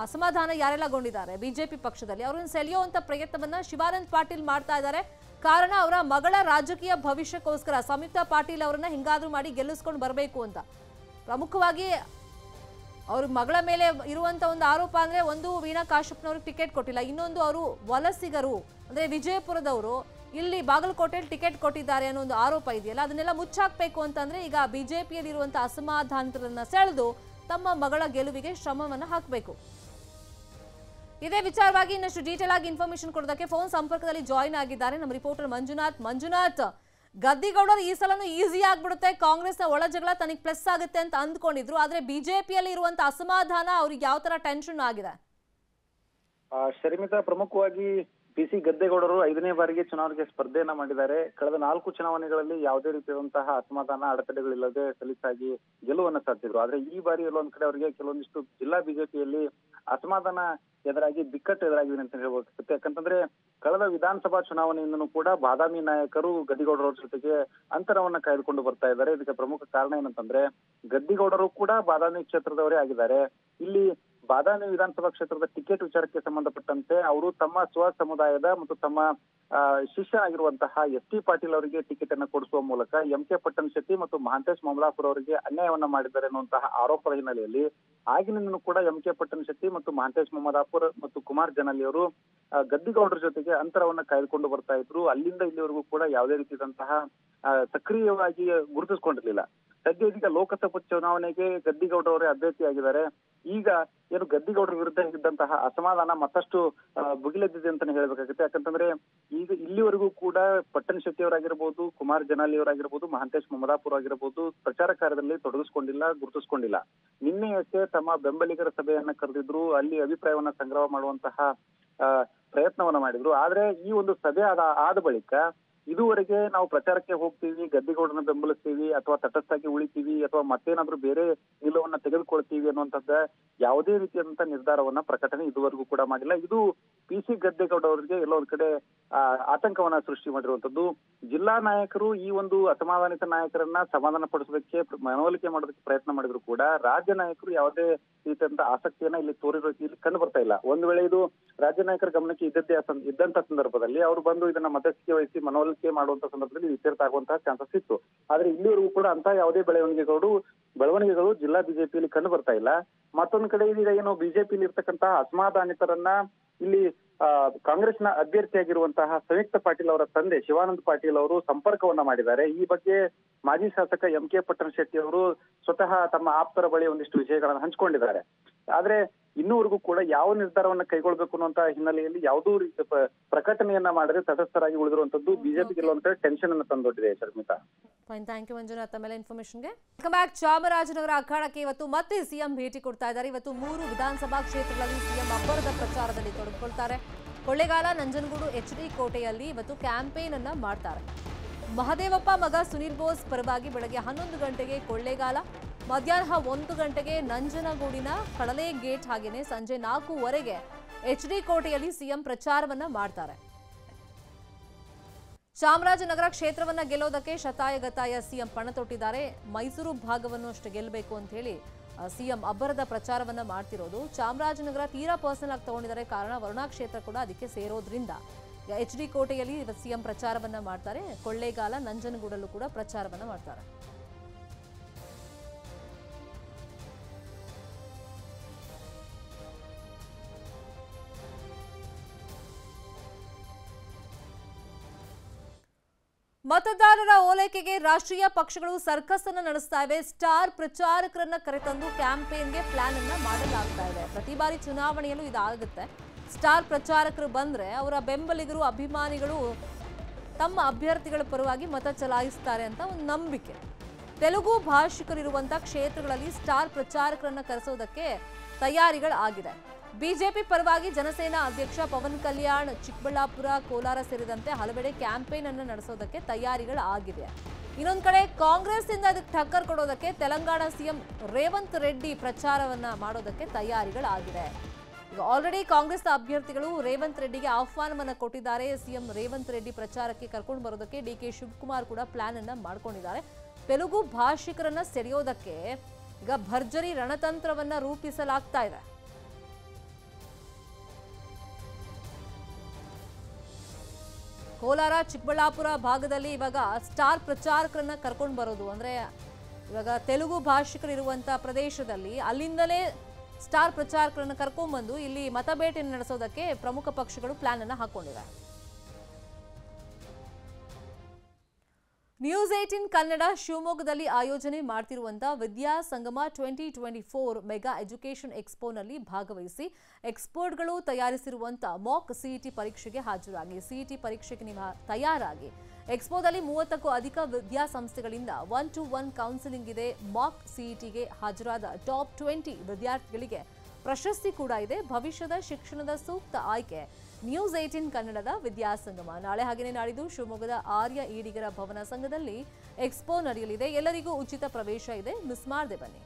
ಅಸಮಾಧಾನ ಯಾರೆಲ್ಲಗೊಂಡಿದ್ದಾರೆ ಬಿಜೆಪಿ ಪಕ್ಷದಲ್ಲಿ ಅವ್ರನ್ನ ಸೆಳೆಯುವಂತ ಪ್ರಯತ್ನವನ್ನ ಶಿವಾನಂದ್ ಪಾಟೀಲ್ ಮಾಡ್ತಾ ಇದ್ದಾರೆ. ಕಾರಣ ಅವರ ಮಗಳ ರಾಜಕೀಯ ಭವಿಷ್ಯಕ್ಕೋಸ್ಕರ ಸಂಯುಕ್ತ ಪಾಟೀಲ್ ಅವರನ್ನ ಹಿಂಗಾದ್ರೂ ಮಾಡಿ ಗೆಲ್ಲಿಸ್ಕೊಂಡು ಬರಬೇಕು ಅಂತ. ಪ್ರಮುಖವಾಗಿ ಅವ್ರ ಮಗಳ ಮೇಲೆ ಇರುವಂತ ಒಂದು ಆರೋಪ ಅಂದ್ರೆ ಒಂದು ವೀಣಾ ಕಾಶ್ಯಪ್ನವ್ರಿಗೆ ಟಿಕೆಟ್ ಕೊಟ್ಟಿಲ್ಲ. ಇನ್ನೊಂದು ಅವರು ವಲಸಿಗರು ಅಂದ್ರೆ ವಿಜಯಪುರದವರು ಇಲ್ಲಿ ಬಾಗಲಕೋಟೆಯಲ್ಲಿ ಟಿಕೆಟ್ ಕೊಟ್ಟಿದ್ದಾರೆ ಅನ್ನೋ ಒಂದು ಆರೋಪ ಇದೆಯಲ್ಲ, ಅದನ್ನೆಲ್ಲ ಮುಚ್ಚಾಕ್ಬೇಕು ಅಂತಂದ್ರೆ ಈಗ ಬಿಜೆಪಿಯಲ್ಲಿ ಇರುವಂತಹ ಅಸಮಾಧಾನಿತರನ್ನ ಸೆಳೆದು ತಮ್ಮ ಮಗಳ ಗೆಲುವಿಗೆ ಶ್ರಮವನ್ನ ಹಾಕಬೇಕು. ಇದೇ ವಿಚಾರವಾಗಿ ಇನ್ನಷ್ಟು ಡೀಟೇಲ್ ಆಗಿ ಇನ್ಫಾರ್ಮೇಶನ್ ಕೊಡೋದಕ್ಕೆ ಫೋನ್ ಸಂಪರ್ಕದಲ್ಲಿ ಜಾಯಿನ್ ಆಗಿದ್ದಾರೆ ನಮ್ಮ ರಿಪೋರ್ಟರ್ ಮಂಜುನಾಥ್. ಮಂಜುನಾಥ್, ಗದ್ದಿಗೌಡರು ಈ ಸಲನು ಈಸಿ ಆಗ್ಬಿಡುತ್ತೆ. ಕಾಂಗ್ರೆಸ್ನ ಒಳ ಜಗಳ ತನಗೆ ಪ್ಲಸ್ ಆಗುತ್ತೆ ಅಂತ ಅಂದ್ಕೊಂಡಿದ್ರು. ಆದ್ರೆ ಬಿಜೆಪಿಯಲ್ಲಿ ಇರುವಂತ ಅಸಮಾಧಾನ ಅವ್ರಿಗೆ ಯಾವ ತರ ಟೆನ್ಷನ್ ಆಗಿದೆ ಶರ್ಮಿತಾ, ಪ್ರಮುಖವಾಗಿ ಪಿ ಸಿ ಗದ್ದೆಗೌಡರು ಐದನೇ ಬಾರಿಗೆ ಚುನಾವಣೆಗೆ ಸ್ಪರ್ಧೆಯನ್ನ ಮಾಡಿದ್ದಾರೆ. ಕಳೆದ ನಾಲ್ಕು ಚುನಾವಣೆಗಳಲ್ಲಿ ಯಾವುದೇ ರೀತಿಯಾದಂತಹ ಅಸಮಾಧಾನ ಅಡೆತಡೆಗಳಿಲ್ಲದೆ ಸಲೀಸಾಗಿ ಗೆಲುವನ್ನ ಸಾಧಿಸಿದ್ರು. ಆದ್ರೆ ಈ ಬಾರಿ ಎಲ್ಲೊಂದ್ ಕಡೆ ಅವರಿಗೆ ಕೆಲವೊಂದಿಷ್ಟು ಜಿಲ್ಲಾ ಬಿಜೆಪಿಯಲ್ಲಿ ಅಸಮಾಧಾನ ಎದುರಾಗಿ ಬಿಕ್ಕಟ್ಟು ಎದುರಾಗಿದೆ ಅಂತ ಹೇಳ್ಬೇಕಾಗುತ್ತೆ ಯಾಕಂತಂದ್ರೆ ಕಳೆದ ವಿಧಾನಸಭಾ ಚುನಾವಣೆಯಿಂದನೂ ಕೂಡ ಬಾದಾಮಿ ನಾಯಕರು ಗದ್ದಿಗೌಡರ ಜೊತೆಗೆ ಅಂತರವನ್ನ ಕಾಯ್ದುಕೊಂಡು ಬರ್ತಾ ಇದ್ದಾರೆ. ಇದಕ್ಕೆ ಪ್ರಮುಖ ಕಾರಣ ಏನಂತಂದ್ರೆ ಗದ್ದಿಗೌಡರು ಕೂಡ ಬಾದಾಮಿ ಕ್ಷೇತ್ರದವರೇ ಆಗಿದ್ದಾರೆ. ಇಲ್ಲಿ ಬಾದಾಮಿ ವಿಧಾನಸಭಾ ಕ್ಷೇತ್ರದ ಟಿಕೆಟ್ ವಿಚಾರಕ್ಕೆ ಸಂಬಂಧಪಟ್ಟಂತೆ ಅವರು ತಮ್ಮ ಸ್ವ ಸಮುದಾಯದ ಮತ್ತು ತಮ್ಮ ಶಿಷ್ಯ ಆಗಿರುವಂತಹ ಎಸ್ ಟಿ ಪಾಟೀಲ್ ಅವರಿಗೆ ಟಿಕೆಟ್ ಅನ್ನು ಕೊಡಿಸುವ ಮೂಲಕ ಎಂ ಕೆ ಪಟ್ಟಣ ಶೆಟ್ಟಿ ಮತ್ತು ಮಹಾಂತೇಶ್ ಮಮಲಾಪುರ ಅವರಿಗೆ ಅನ್ಯಾಯವನ್ನ ಮಾಡಿದ್ದಾರೆ ಅನ್ನುವಂತಹ ಆರೋಪದ ಹಿನ್ನೆಲೆಯಲ್ಲಿ ಆಗಿನಿಂದಲೂ ಕೂಡ ಎಂ ಕೆ ಪಟ್ಟಣ ಶೆಟ್ಟಿ ಮತ್ತು ಮಹಾಂತೇಶ್ ಮಮದಾಪುರ್ ಮತ್ತು ಕುಮಾರ್ ಜನಲಿ ಅವರು ಗದ್ದಿಗೌಡರ ಜೊತೆಗೆ ಅಂತರವನ್ನ ಕಾಯ್ದುಕೊಂಡು ಬರ್ತಾ ಇದ್ರು. ಅಲ್ಲಿಂದ ಇಲ್ಲಿವರೆಗೂ ಕೂಡ ಯಾವುದೇ ರೀತಿಯಾದಂತಹ ಸಕ್ರಿಯವಾಗಿ ಗುರುತಿಸಿಕೊಂಡಿರ್ಲಿಲ್ಲ. ಸದ್ಯ ಇದೀಗ ಲೋಕಸಭಾ ಚುನಾವಣೆಗೆ ಗದ್ದಿಗೌಡರವರೇ ಅಭ್ಯರ್ಥಿಯಾಗಿದ್ದಾರೆ. ಈಗ ಏನು ಗದ್ದಿಗೌಡರ ವಿರುದ್ಧ ಇದ್ದಂತಹ ಅಸಮಾಧಾನ ಮತ್ತಷ್ಟು ಭುಗಿಲೆದ್ದಿದೆ ಅಂತಾನೆ ಹೇಳ್ಬೇಕಾಗುತ್ತೆ. ಯಾಕಂತಂದ್ರೆ ಈಗ ಇಲ್ಲಿವರೆಗೂ ಕೂಡ ಪಟ್ಟಣ ಶೆಟ್ಟಿ ಅವರಾಗಿರ್ಬೋದು ಕುಮಾರ್ ಜನಾಲಿ ಅವರಾಗಿರ್ಬೋದು ಮಹಾಂತೇಶ್ ಮಮದಾಪುರ್ ಆಗಿರ್ಬೋದು ಪ್ರಚಾರ ಕಾರ್ಯದಲ್ಲಿ ತೊಡಗಿಸ್ಕೊಂಡಿಲ್ಲ, ಗುರುತಿಸ್ಕೊಂಡಿಲ್ಲ. ನಿನ್ನೆಯಷ್ಟೇ ತಮ್ಮ ಬೆಂಬಲಿಗರ ಸಭೆಯನ್ನ ಕರೆದಿದ್ರು, ಅಲ್ಲಿ ಅಭಿಪ್ರಾಯವನ್ನ ಸಂಗ್ರಹ ಮಾಡುವಂತಹ ಪ್ರಯತ್ನವನ್ನ ಮಾಡಿದ್ರು. ಆದ್ರೆ ಈ ಒಂದು ಸಭೆ ಆದ ಆದ ಬಳಿಕ ಇದುವರೆಗೆ ನಾವು ಪ್ರಚಾರಕ್ಕೆ ಹೋಗ್ತೀವಿ ಗದ್ದೆಗೌಡನ ಬೆಂಬಲಿಸ್ತೀವಿ ಅಥವಾ ತಟಸ್ಥಾಗಿ ಉಳಿತೀವಿ ಅಥವಾ ಮತ್ತೇನಾದ್ರೂ ಬೇರೆ ನಿಲುವನ್ನ ತೆಗೆದುಕೊಳ್ತೀವಿ ಅನ್ನುವಂಥದ್ದ ಯಾವುದೇ ರೀತಿಯಾದಂತ ನಿರ್ಧಾರವನ್ನ ಪ್ರಕಟಣೆ ಇದುವರೆಗೂ ಕೂಡ ಮಾಡಿಲ್ಲ. ಇದು ಪಿ ಸಿ ಗದ್ದೆಗೌಡ ಅವರಿಗೆ ಎಲ್ಲೋ ಕಡೆ ಆ, ಆತಂಕವನ್ನ ಸೃಷ್ಟಿ ಮಾಡಿರುವಂತದ್ದು ಜಿಲ್ಲಾ ನಾಯಕರು ಈ ಒಂದು ಅಸಮಾಧಾನಿತ ನಾಯಕರನ್ನ ಸಮಾಧಾನ ಪಡಿಸೋದಕ್ಕೆ ಮನವೊಲಿಕೆ ಮಾಡೋದಕ್ಕೆ ಪ್ರಯತ್ನ ಮಾಡಿದ್ರು ಕೂಡ ರಾಜ್ಯ ನಾಯಕರು ಯಾವುದೇ ರೀತಿಯಂತ ಆಸಕ್ತಿಯನ್ನ ಇಲ್ಲಿ ತೋರಿರೋ ಇಲ್ಲಿ ಕಂಡು ಬರ್ತಾ ಇಲ್ಲ. ಒಂದು ವೇಳೆ ಇದು ರಾಜ್ಯ ನಾಯಕರ ಗಮನಕ್ಕೆ ಇದ್ದದ್ದೇ ಇದ್ದಂತ ಸಂದರ್ಭದಲ್ಲಿ ಅವರು ಬಂದು ಇದನ್ನ ಮಧ್ಯಸ್ಥಿಕೆ ವಹಿಸಿ ಮನವೊಲಿಕೆ ಮಾಡುವಂತ ಸಂದರ್ಭದಲ್ಲಿ ಇತ್ಯರ್ಥ ಆಗುವಂತಹ ಚಾನ್ಸಸ್ ಇತ್ತು. ಆದ್ರೆ ಇಲ್ಲಿವರೆಗೂ ಕೂಡ ಅಂತ ಯಾವುದೇ ಬೆಳವಣಿಗೆಗಳು ಬೆಳವಣಿಗೆಗಳು ಜಿಲ್ಲಾ ಬಿಜೆಪಿಯಲ್ಲಿ ಕಂಡು ಬರ್ತಾ ಇಲ್ಲ. ಮತ್ತೊಂದು ಕಡೆ ಇದೀಗ ಏನು ಬಿಜೆಪಿಯಲ್ಲಿ ಇರ್ತಕ್ಕಂತಹ ಅಸಮಾಧಾನಿತರನ್ನ ಇಲ್ಲಿ ಆ, ಕಾಂಗ್ರೆಸ್ನ ಅಭ್ಯರ್ಥಿಯಾಗಿರುವಂತಹ ಸಂಯುಕ್ತ ಪಾಟೀಲ್ ಅವರ ತಂದೆ ಶಿವಾನಂದ ಪಾಟೀಲ್ ಅವರು ಸಂಪರ್ಕವನ್ನ ಮಾಡಿದ್ದಾರೆ. ಈ ಬಗ್ಗೆ ಮಾಜಿ ಶಾಸಕ ಎಂ ಕೆ ಪಟ್ಟಣ ಶೆಟ್ಟಿ ಅವರು ಸ್ವತಃ ತಮ್ಮ ಆಪ್ತರ ಬಳಿ ಒಂದಿಷ್ಟು ವಿಷಯಗಳನ್ನು ಹಂಚಿಕೊಂಡಿದ್ದಾರೆ. ಆದ್ರೆ ಇನ್ನೂವರೆಗೂ ಕೂಡ ಯಾವ ನಿರ್ಧಾರವನ್ನ ಕೈಗೊಳ್ಬೇಕು ಅನ್ನುವಂತ ಹಿನ್ನೆಲೆಯಲ್ಲಿ ಯಾವುದೋ ರೀತಿಯ ಪ್ರಕಟಣೆಯನ್ನ ಮಾಡದೆ ತಟಸ್ಥರಾಗಿ ಉಳಿದಿರುವಂತದ್ದು ಬಿಜೆಪಿಗೆ ಇರುವಂತಹ ಟೆನ್ಷನ್ ಅನ್ನ ತಂದೊಡ್ಡಿದೆ Sharmita. Fine thank you Manjunath ತಮ್ಮೆಲ್ಲ ಇನ್ಫಾರ್ಮೇಶನ್ಗೆ ವೆಲ್ಕಮ್ ಬ್ಯಾಕ್ ಚಾಮರಾಜನಗರ ಅಖಾಡಕ್ಕೆ ಇವತ್ತು ಮತ್ತೆ ಸಿಎಂ ಭೇಟಿ ಕೊಡ್ತಾ ಇದ್ದಾರೆ. ಇವತ್ತು ಮೂರು ವಿಧಾನಸಭಾ ಕ್ಷೇತ್ರಗಳಲ್ಲಿ ಸಿಎಂ ಅಬ್ಬರದ ಪ್ರಚಾರದಲ್ಲಿ ತೊಡಗಿಕೊಳ್ತಾರೆ. ಕೊಳ್ಳೇಗಾಲ ನಂಜನಗೂಡು ಎಚ್ ಡಿ ಕೋಟೆಯಲ್ಲಿ ಇವತ್ತು ಕ್ಯಾಂಪೇನ್ ಅನ್ನ ಮಾಡ್ತಾರೆ. ಮಹದೇವಪ್ಪ ಮಗ ಸುನೀಲ್ ಬೋಸ್ ಪರವಾಗಿ ಬೆಳಗ್ಗೆ ಹನ್ನೊಂದು ಗಂಟೆಗೆ ಕೊಳ್ಳೇಗಾಲ. ಮಧ್ಯಾಹ್ನ ಒಂದು ಗಂಟೆಗೆ ನಂಜನಗೂಡಿನ ಕಡಲೆ ಗೇಟ್ ಹಾಗೆಯೇ ಸಂಜೆ ನಾಲ್ಕೂವರೆಗೆ ಎಚ್ ಡಿ ಕೋಟೆಯಲ್ಲಿ ಸಿಎಂ ಪ್ರಚಾರವನ್ನ ಮಾಡ್ತಾರೆ. ಚಾಮರಾಜನಗರ ಕ್ಷೇತ್ರವನ್ನ ಗೆಲ್ಲೋದಕ್ಕೆ ಶತಾಯಗತಾಯ ಸಿಎಂ ಪಣ ತೊಟ್ಟಿದ್ದಾರೆ. ಮೈಸೂರು ಭಾಗವನ್ನು ಅಷ್ಟು ಗೆಲ್ಲಬೇಕು ಅಂತ ಹೇಳಿ ಸಿಎಂ ಅಬ್ಬರದ ಪ್ರಚಾರವನ್ನ ಮಾಡ್ತಿರೋದು. ಚಾಮರಾಜನಗರ ತೀರಾ ಪರ್ಸನಲ್ ಆಗಿ ತಗೊಂಡಿದ್ದಾರೆ. ಕಾರಣ ವರುಣಾ ಕ್ಷೇತ್ರ ಕೂಡ ಅದಕ್ಕೆ ಸೇರೋದ್ರಿಂದ ಎಚ್ ಡಿ ಕೋಟೆಯಲ್ಲಿ ಸಿಎಂ ಪ್ರಚಾರವನ್ನ ಮಾಡ್ತಾರೆ. ಕೊಳ್ಳೇಗಾಲ ನಂಜನಗೂಡಲ್ಲೂ ಕೂಡ ಪ್ರಚಾರವನ್ನ ಮಾಡ್ತಾರೆ. ಮತದಾರರ ಓಲೈಕೆಗೆ ರಾಷ್ಟ್ರೀಯ ಪಕ್ಷಗಳು ಸರ್ಕಸ್ ಅನ್ನು ನಡೆಸ್ತಾ ಇವೆ. ಸ್ಟಾರ್ ಪ್ರಚಾರಕರನ್ನ ಕರೆತಂದು ಕ್ಯಾಂಪೇನ್ಗೆ ಪ್ಲಾನ್ ಅನ್ನ ಮಾಡಲಾಗ್ತಾ ಇದೆ. ಪ್ರತಿ ಬಾರಿ ಚುನಾವಣೆಯಲ್ಲೂ ಇದಾಗುತ್ತೆ. ಸ್ಟಾರ್ ಪ್ರಚಾರಕರು ಬಂದ್ರೆ ಅವರ ಬೆಂಬಲಿಗರು, ಅಭಿಮಾನಿಗಳು ತಮ್ಮ ಅಭ್ಯರ್ಥಿಗಳ ಪರವಾಗಿ ಮತ ಚಲಾಯಿಸ್ತಾರೆ ಅಂತ ಒಂದು ನಂಬಿಕೆ. ತೆಲುಗು ಭಾಷಿಕರಿರುವಂತಹ ಕ್ಷೇತ್ರಗಳಲ್ಲಿ ಸ್ಟಾರ್ ಪ್ರಚಾರಕರನ್ನ ಕರೆಸೋದಕ್ಕೆ ತಯಾರಿಗಳಾಗಿದೆ. ಬಿಜೆಪಿ ಪರವಾಗಿ ಜನಸೇನಾ ಅಧ್ಯಕ್ಷ ಪವನ್ ಕಲ್ಯಾಣ್ ಚಿಕ್ಕಬಳ್ಳಾಪುರ, ಕೋಲಾರ ಸೇರಿದಂತೆ ಹಲವೆಡೆ ಕ್ಯಾಂಪೇನ್ ಅನ್ನು ನಡೆಸೋದಕ್ಕೆ ತಯಾರಿಗಳು ಆಗಿದೆ. ಇನ್ನೊಂದು ಕಡೆ ಕಾಂಗ್ರೆಸ್ ಇಂದ ಅದಕ್ಕೆ ಟಕ್ಕರ್ ಕೊಡೋದಕ್ಕೆ ತೆಲಂಗಾಣ ಸಿಎಂ ರೇವಂತ್ ರೆಡ್ಡಿ ಪ್ರಚಾರವನ್ನ ಮಾಡೋದಕ್ಕೆ ತಯಾರಿಗಳಾಗಿದೆ ಈಗ ಆಲ್ರೆಡಿ ಕಾಂಗ್ರೆಸ್ ಅಭ್ಯರ್ಥಿಗಳು ರೇವಂತ್ ರೆಡ್ಡಿಗೆ ಆಹ್ವಾನವನ್ನು ಕೊಟ್ಟಿದ್ದಾರೆ. ಸಿಎಂ ರೇವಂತ್ ರೆಡ್ಡಿ ಪ್ರಚಾರಕ್ಕೆ ಕರ್ಕೊಂಡು ಬರೋದಕ್ಕೆ ಡಿ ಕೆ ಶಿವಕುಮಾರ್ ಕೂಡ ಪ್ಲಾನ್ ಅನ್ನ ಮಾಡ್ಕೊಂಡಿದ್ದಾರೆ. ತೆಲುಗು ಭಾಷಿಕರನ್ನ ಸೆಳೆಯೋದಕ್ಕೆ ಈಗ ಭರ್ಜರಿ ರಣತಂತ್ರವನ್ನ ರೂಪಿಸಲಾಗ್ತಾ ಇದೆ. ಕೋಲಾರ, ಚಿಕ್ಕಬಳ್ಳಾಪುರ ಭಾಗದಲ್ಲಿ ಇವಾಗ ಸ್ಟಾರ್ ಪ್ರಚಾರಕರನ್ನ ಕರ್ಕೊಂಡು ಬರೋದು. ಅಂದ್ರೆ ಇವಾಗ ತೆಲುಗು ಭಾಷಿಕರಿರುವಂಥ ಪ್ರದೇಶದಲ್ಲಿ ಅಲ್ಲಿಂದಲೇ ಸ್ಟಾರ್ ಪ್ರಚಾರಕರನ್ನು ಕರ್ಕೊಂಡ್ಬಂದು ಇಲ್ಲಿ ಮತಬೇಟೆ ನಡೆಸೋದಕ್ಕೆ ಪ್ರಮುಖ ಪಕ್ಷಗಳು ಪ್ಲಾನ್ ಅನ್ನು ಹಾಕೊಂಡಿವೆ. ನ್ಯೂಸ್ ಏಟಿನ್ ಕನ್ನಡ ಶಿವಮೊಗ್ಗದಲ್ಲಿ ಆಯೋಜನೆ ಮಾಡ್ತಿರುವಂತಹ Vidya Sangama twenty twenty four mega education ಎಕ್ಸ್ಪೋನಲ್ಲಿ ಭಾಗವಹಿಸಿ ಎಕ್ಸ್ಪರ್ಟ್ಗಳು ತಯಾರಿಸಿರುವಂತಹ ಮಾಕ್ ಸಿಇಟಿ ಪರೀಕ್ಷೆಗೆ ಹಾಜರಾಗಿ. ಸಿಇಟಿ ಪರೀಕ್ಷೆಗೆ ನಿಮ್ಮ ತಯಾರಾಗಿ. ಎಕ್ಸ್ಪೋದಲ್ಲಿ ಮೂವತ್ತಕ್ಕೂ ಅಧಿಕ ವಿದ್ಯಾಸಂಸ್ಥೆಗಳಿಂದ ಒನ್ ಟು ಒನ್ ಕೌನ್ಸಿಲಿಂಗ್ ಇದೆ. ಮಾಕ್ ಸಿಇಟಿಗೆ ಹಾಜರಾದ ಟಾಪ್ ಟ್ವೆಂಟಿ ವಿದ್ಯಾರ್ಥಿಗಳಿಗೆ ಪ್ರಶಸ್ತಿ ಕೂಡ ಇದೆ. ಭವಿಷ್ಯದ ಶಿಕ್ಷಣದ ಸೂಕ್ತ ಆಯ್ಕೆ. ನ್ಯೂಸ್ ಏಯ್ಟೀನ್ ಕನ್ನಡದ ವಿದ್ಯಾಸಂಗಮ ನಾಳೆ ಹಾಗೆಯೇ ನಾಡಿದ್ದು ಶಿವಮೊಗ್ಗದ ಆರ್ಯ ಈಡಿಗರ ಭವನ ಸಂಘದಲ್ಲಿ ಎಕ್ಸ್ಪೋ ನಡೆಯಲಿದೆ. ಎಲ್ಲರಿಗೂ ಉಚಿತ ಪ್ರವೇಶ ಇದೆ. ಮಿಸ್ ಮಾಡದೆ ಬನ್ನಿ.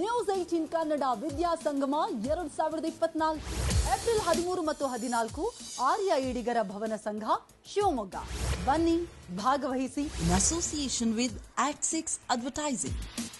ನ್ಯೂಸ್ ಏಟೀನ್ ಕನ್ನಡ ವಿದ್ಯಾಸಂಗಮ ಎರಡು ಎರಡ್ ಸಾವಿರದ ಇಪ್ಪತ್ನಾಲ್ಕು ಏಪ್ರಿಲ್ ಹದಿಮೂರು ಮತ್ತು ಹದಿನಾಲ್ಕು ಆರ್ಯ ಈಡಿಗರ ಭವನ ಸಂಘ ಶಿವಮೊಗ್ಗ. ಬನ್ನಿ ಭಾಗವಹಿಸಿ. ಅಸೋಸಿಯೇಷನ್ ವಿತ್ ಆಕ್ಸಿಕ್ಸ್ ಅಡ್ವರ್ಟೈಸಿಂಗ್ 6 Advertising.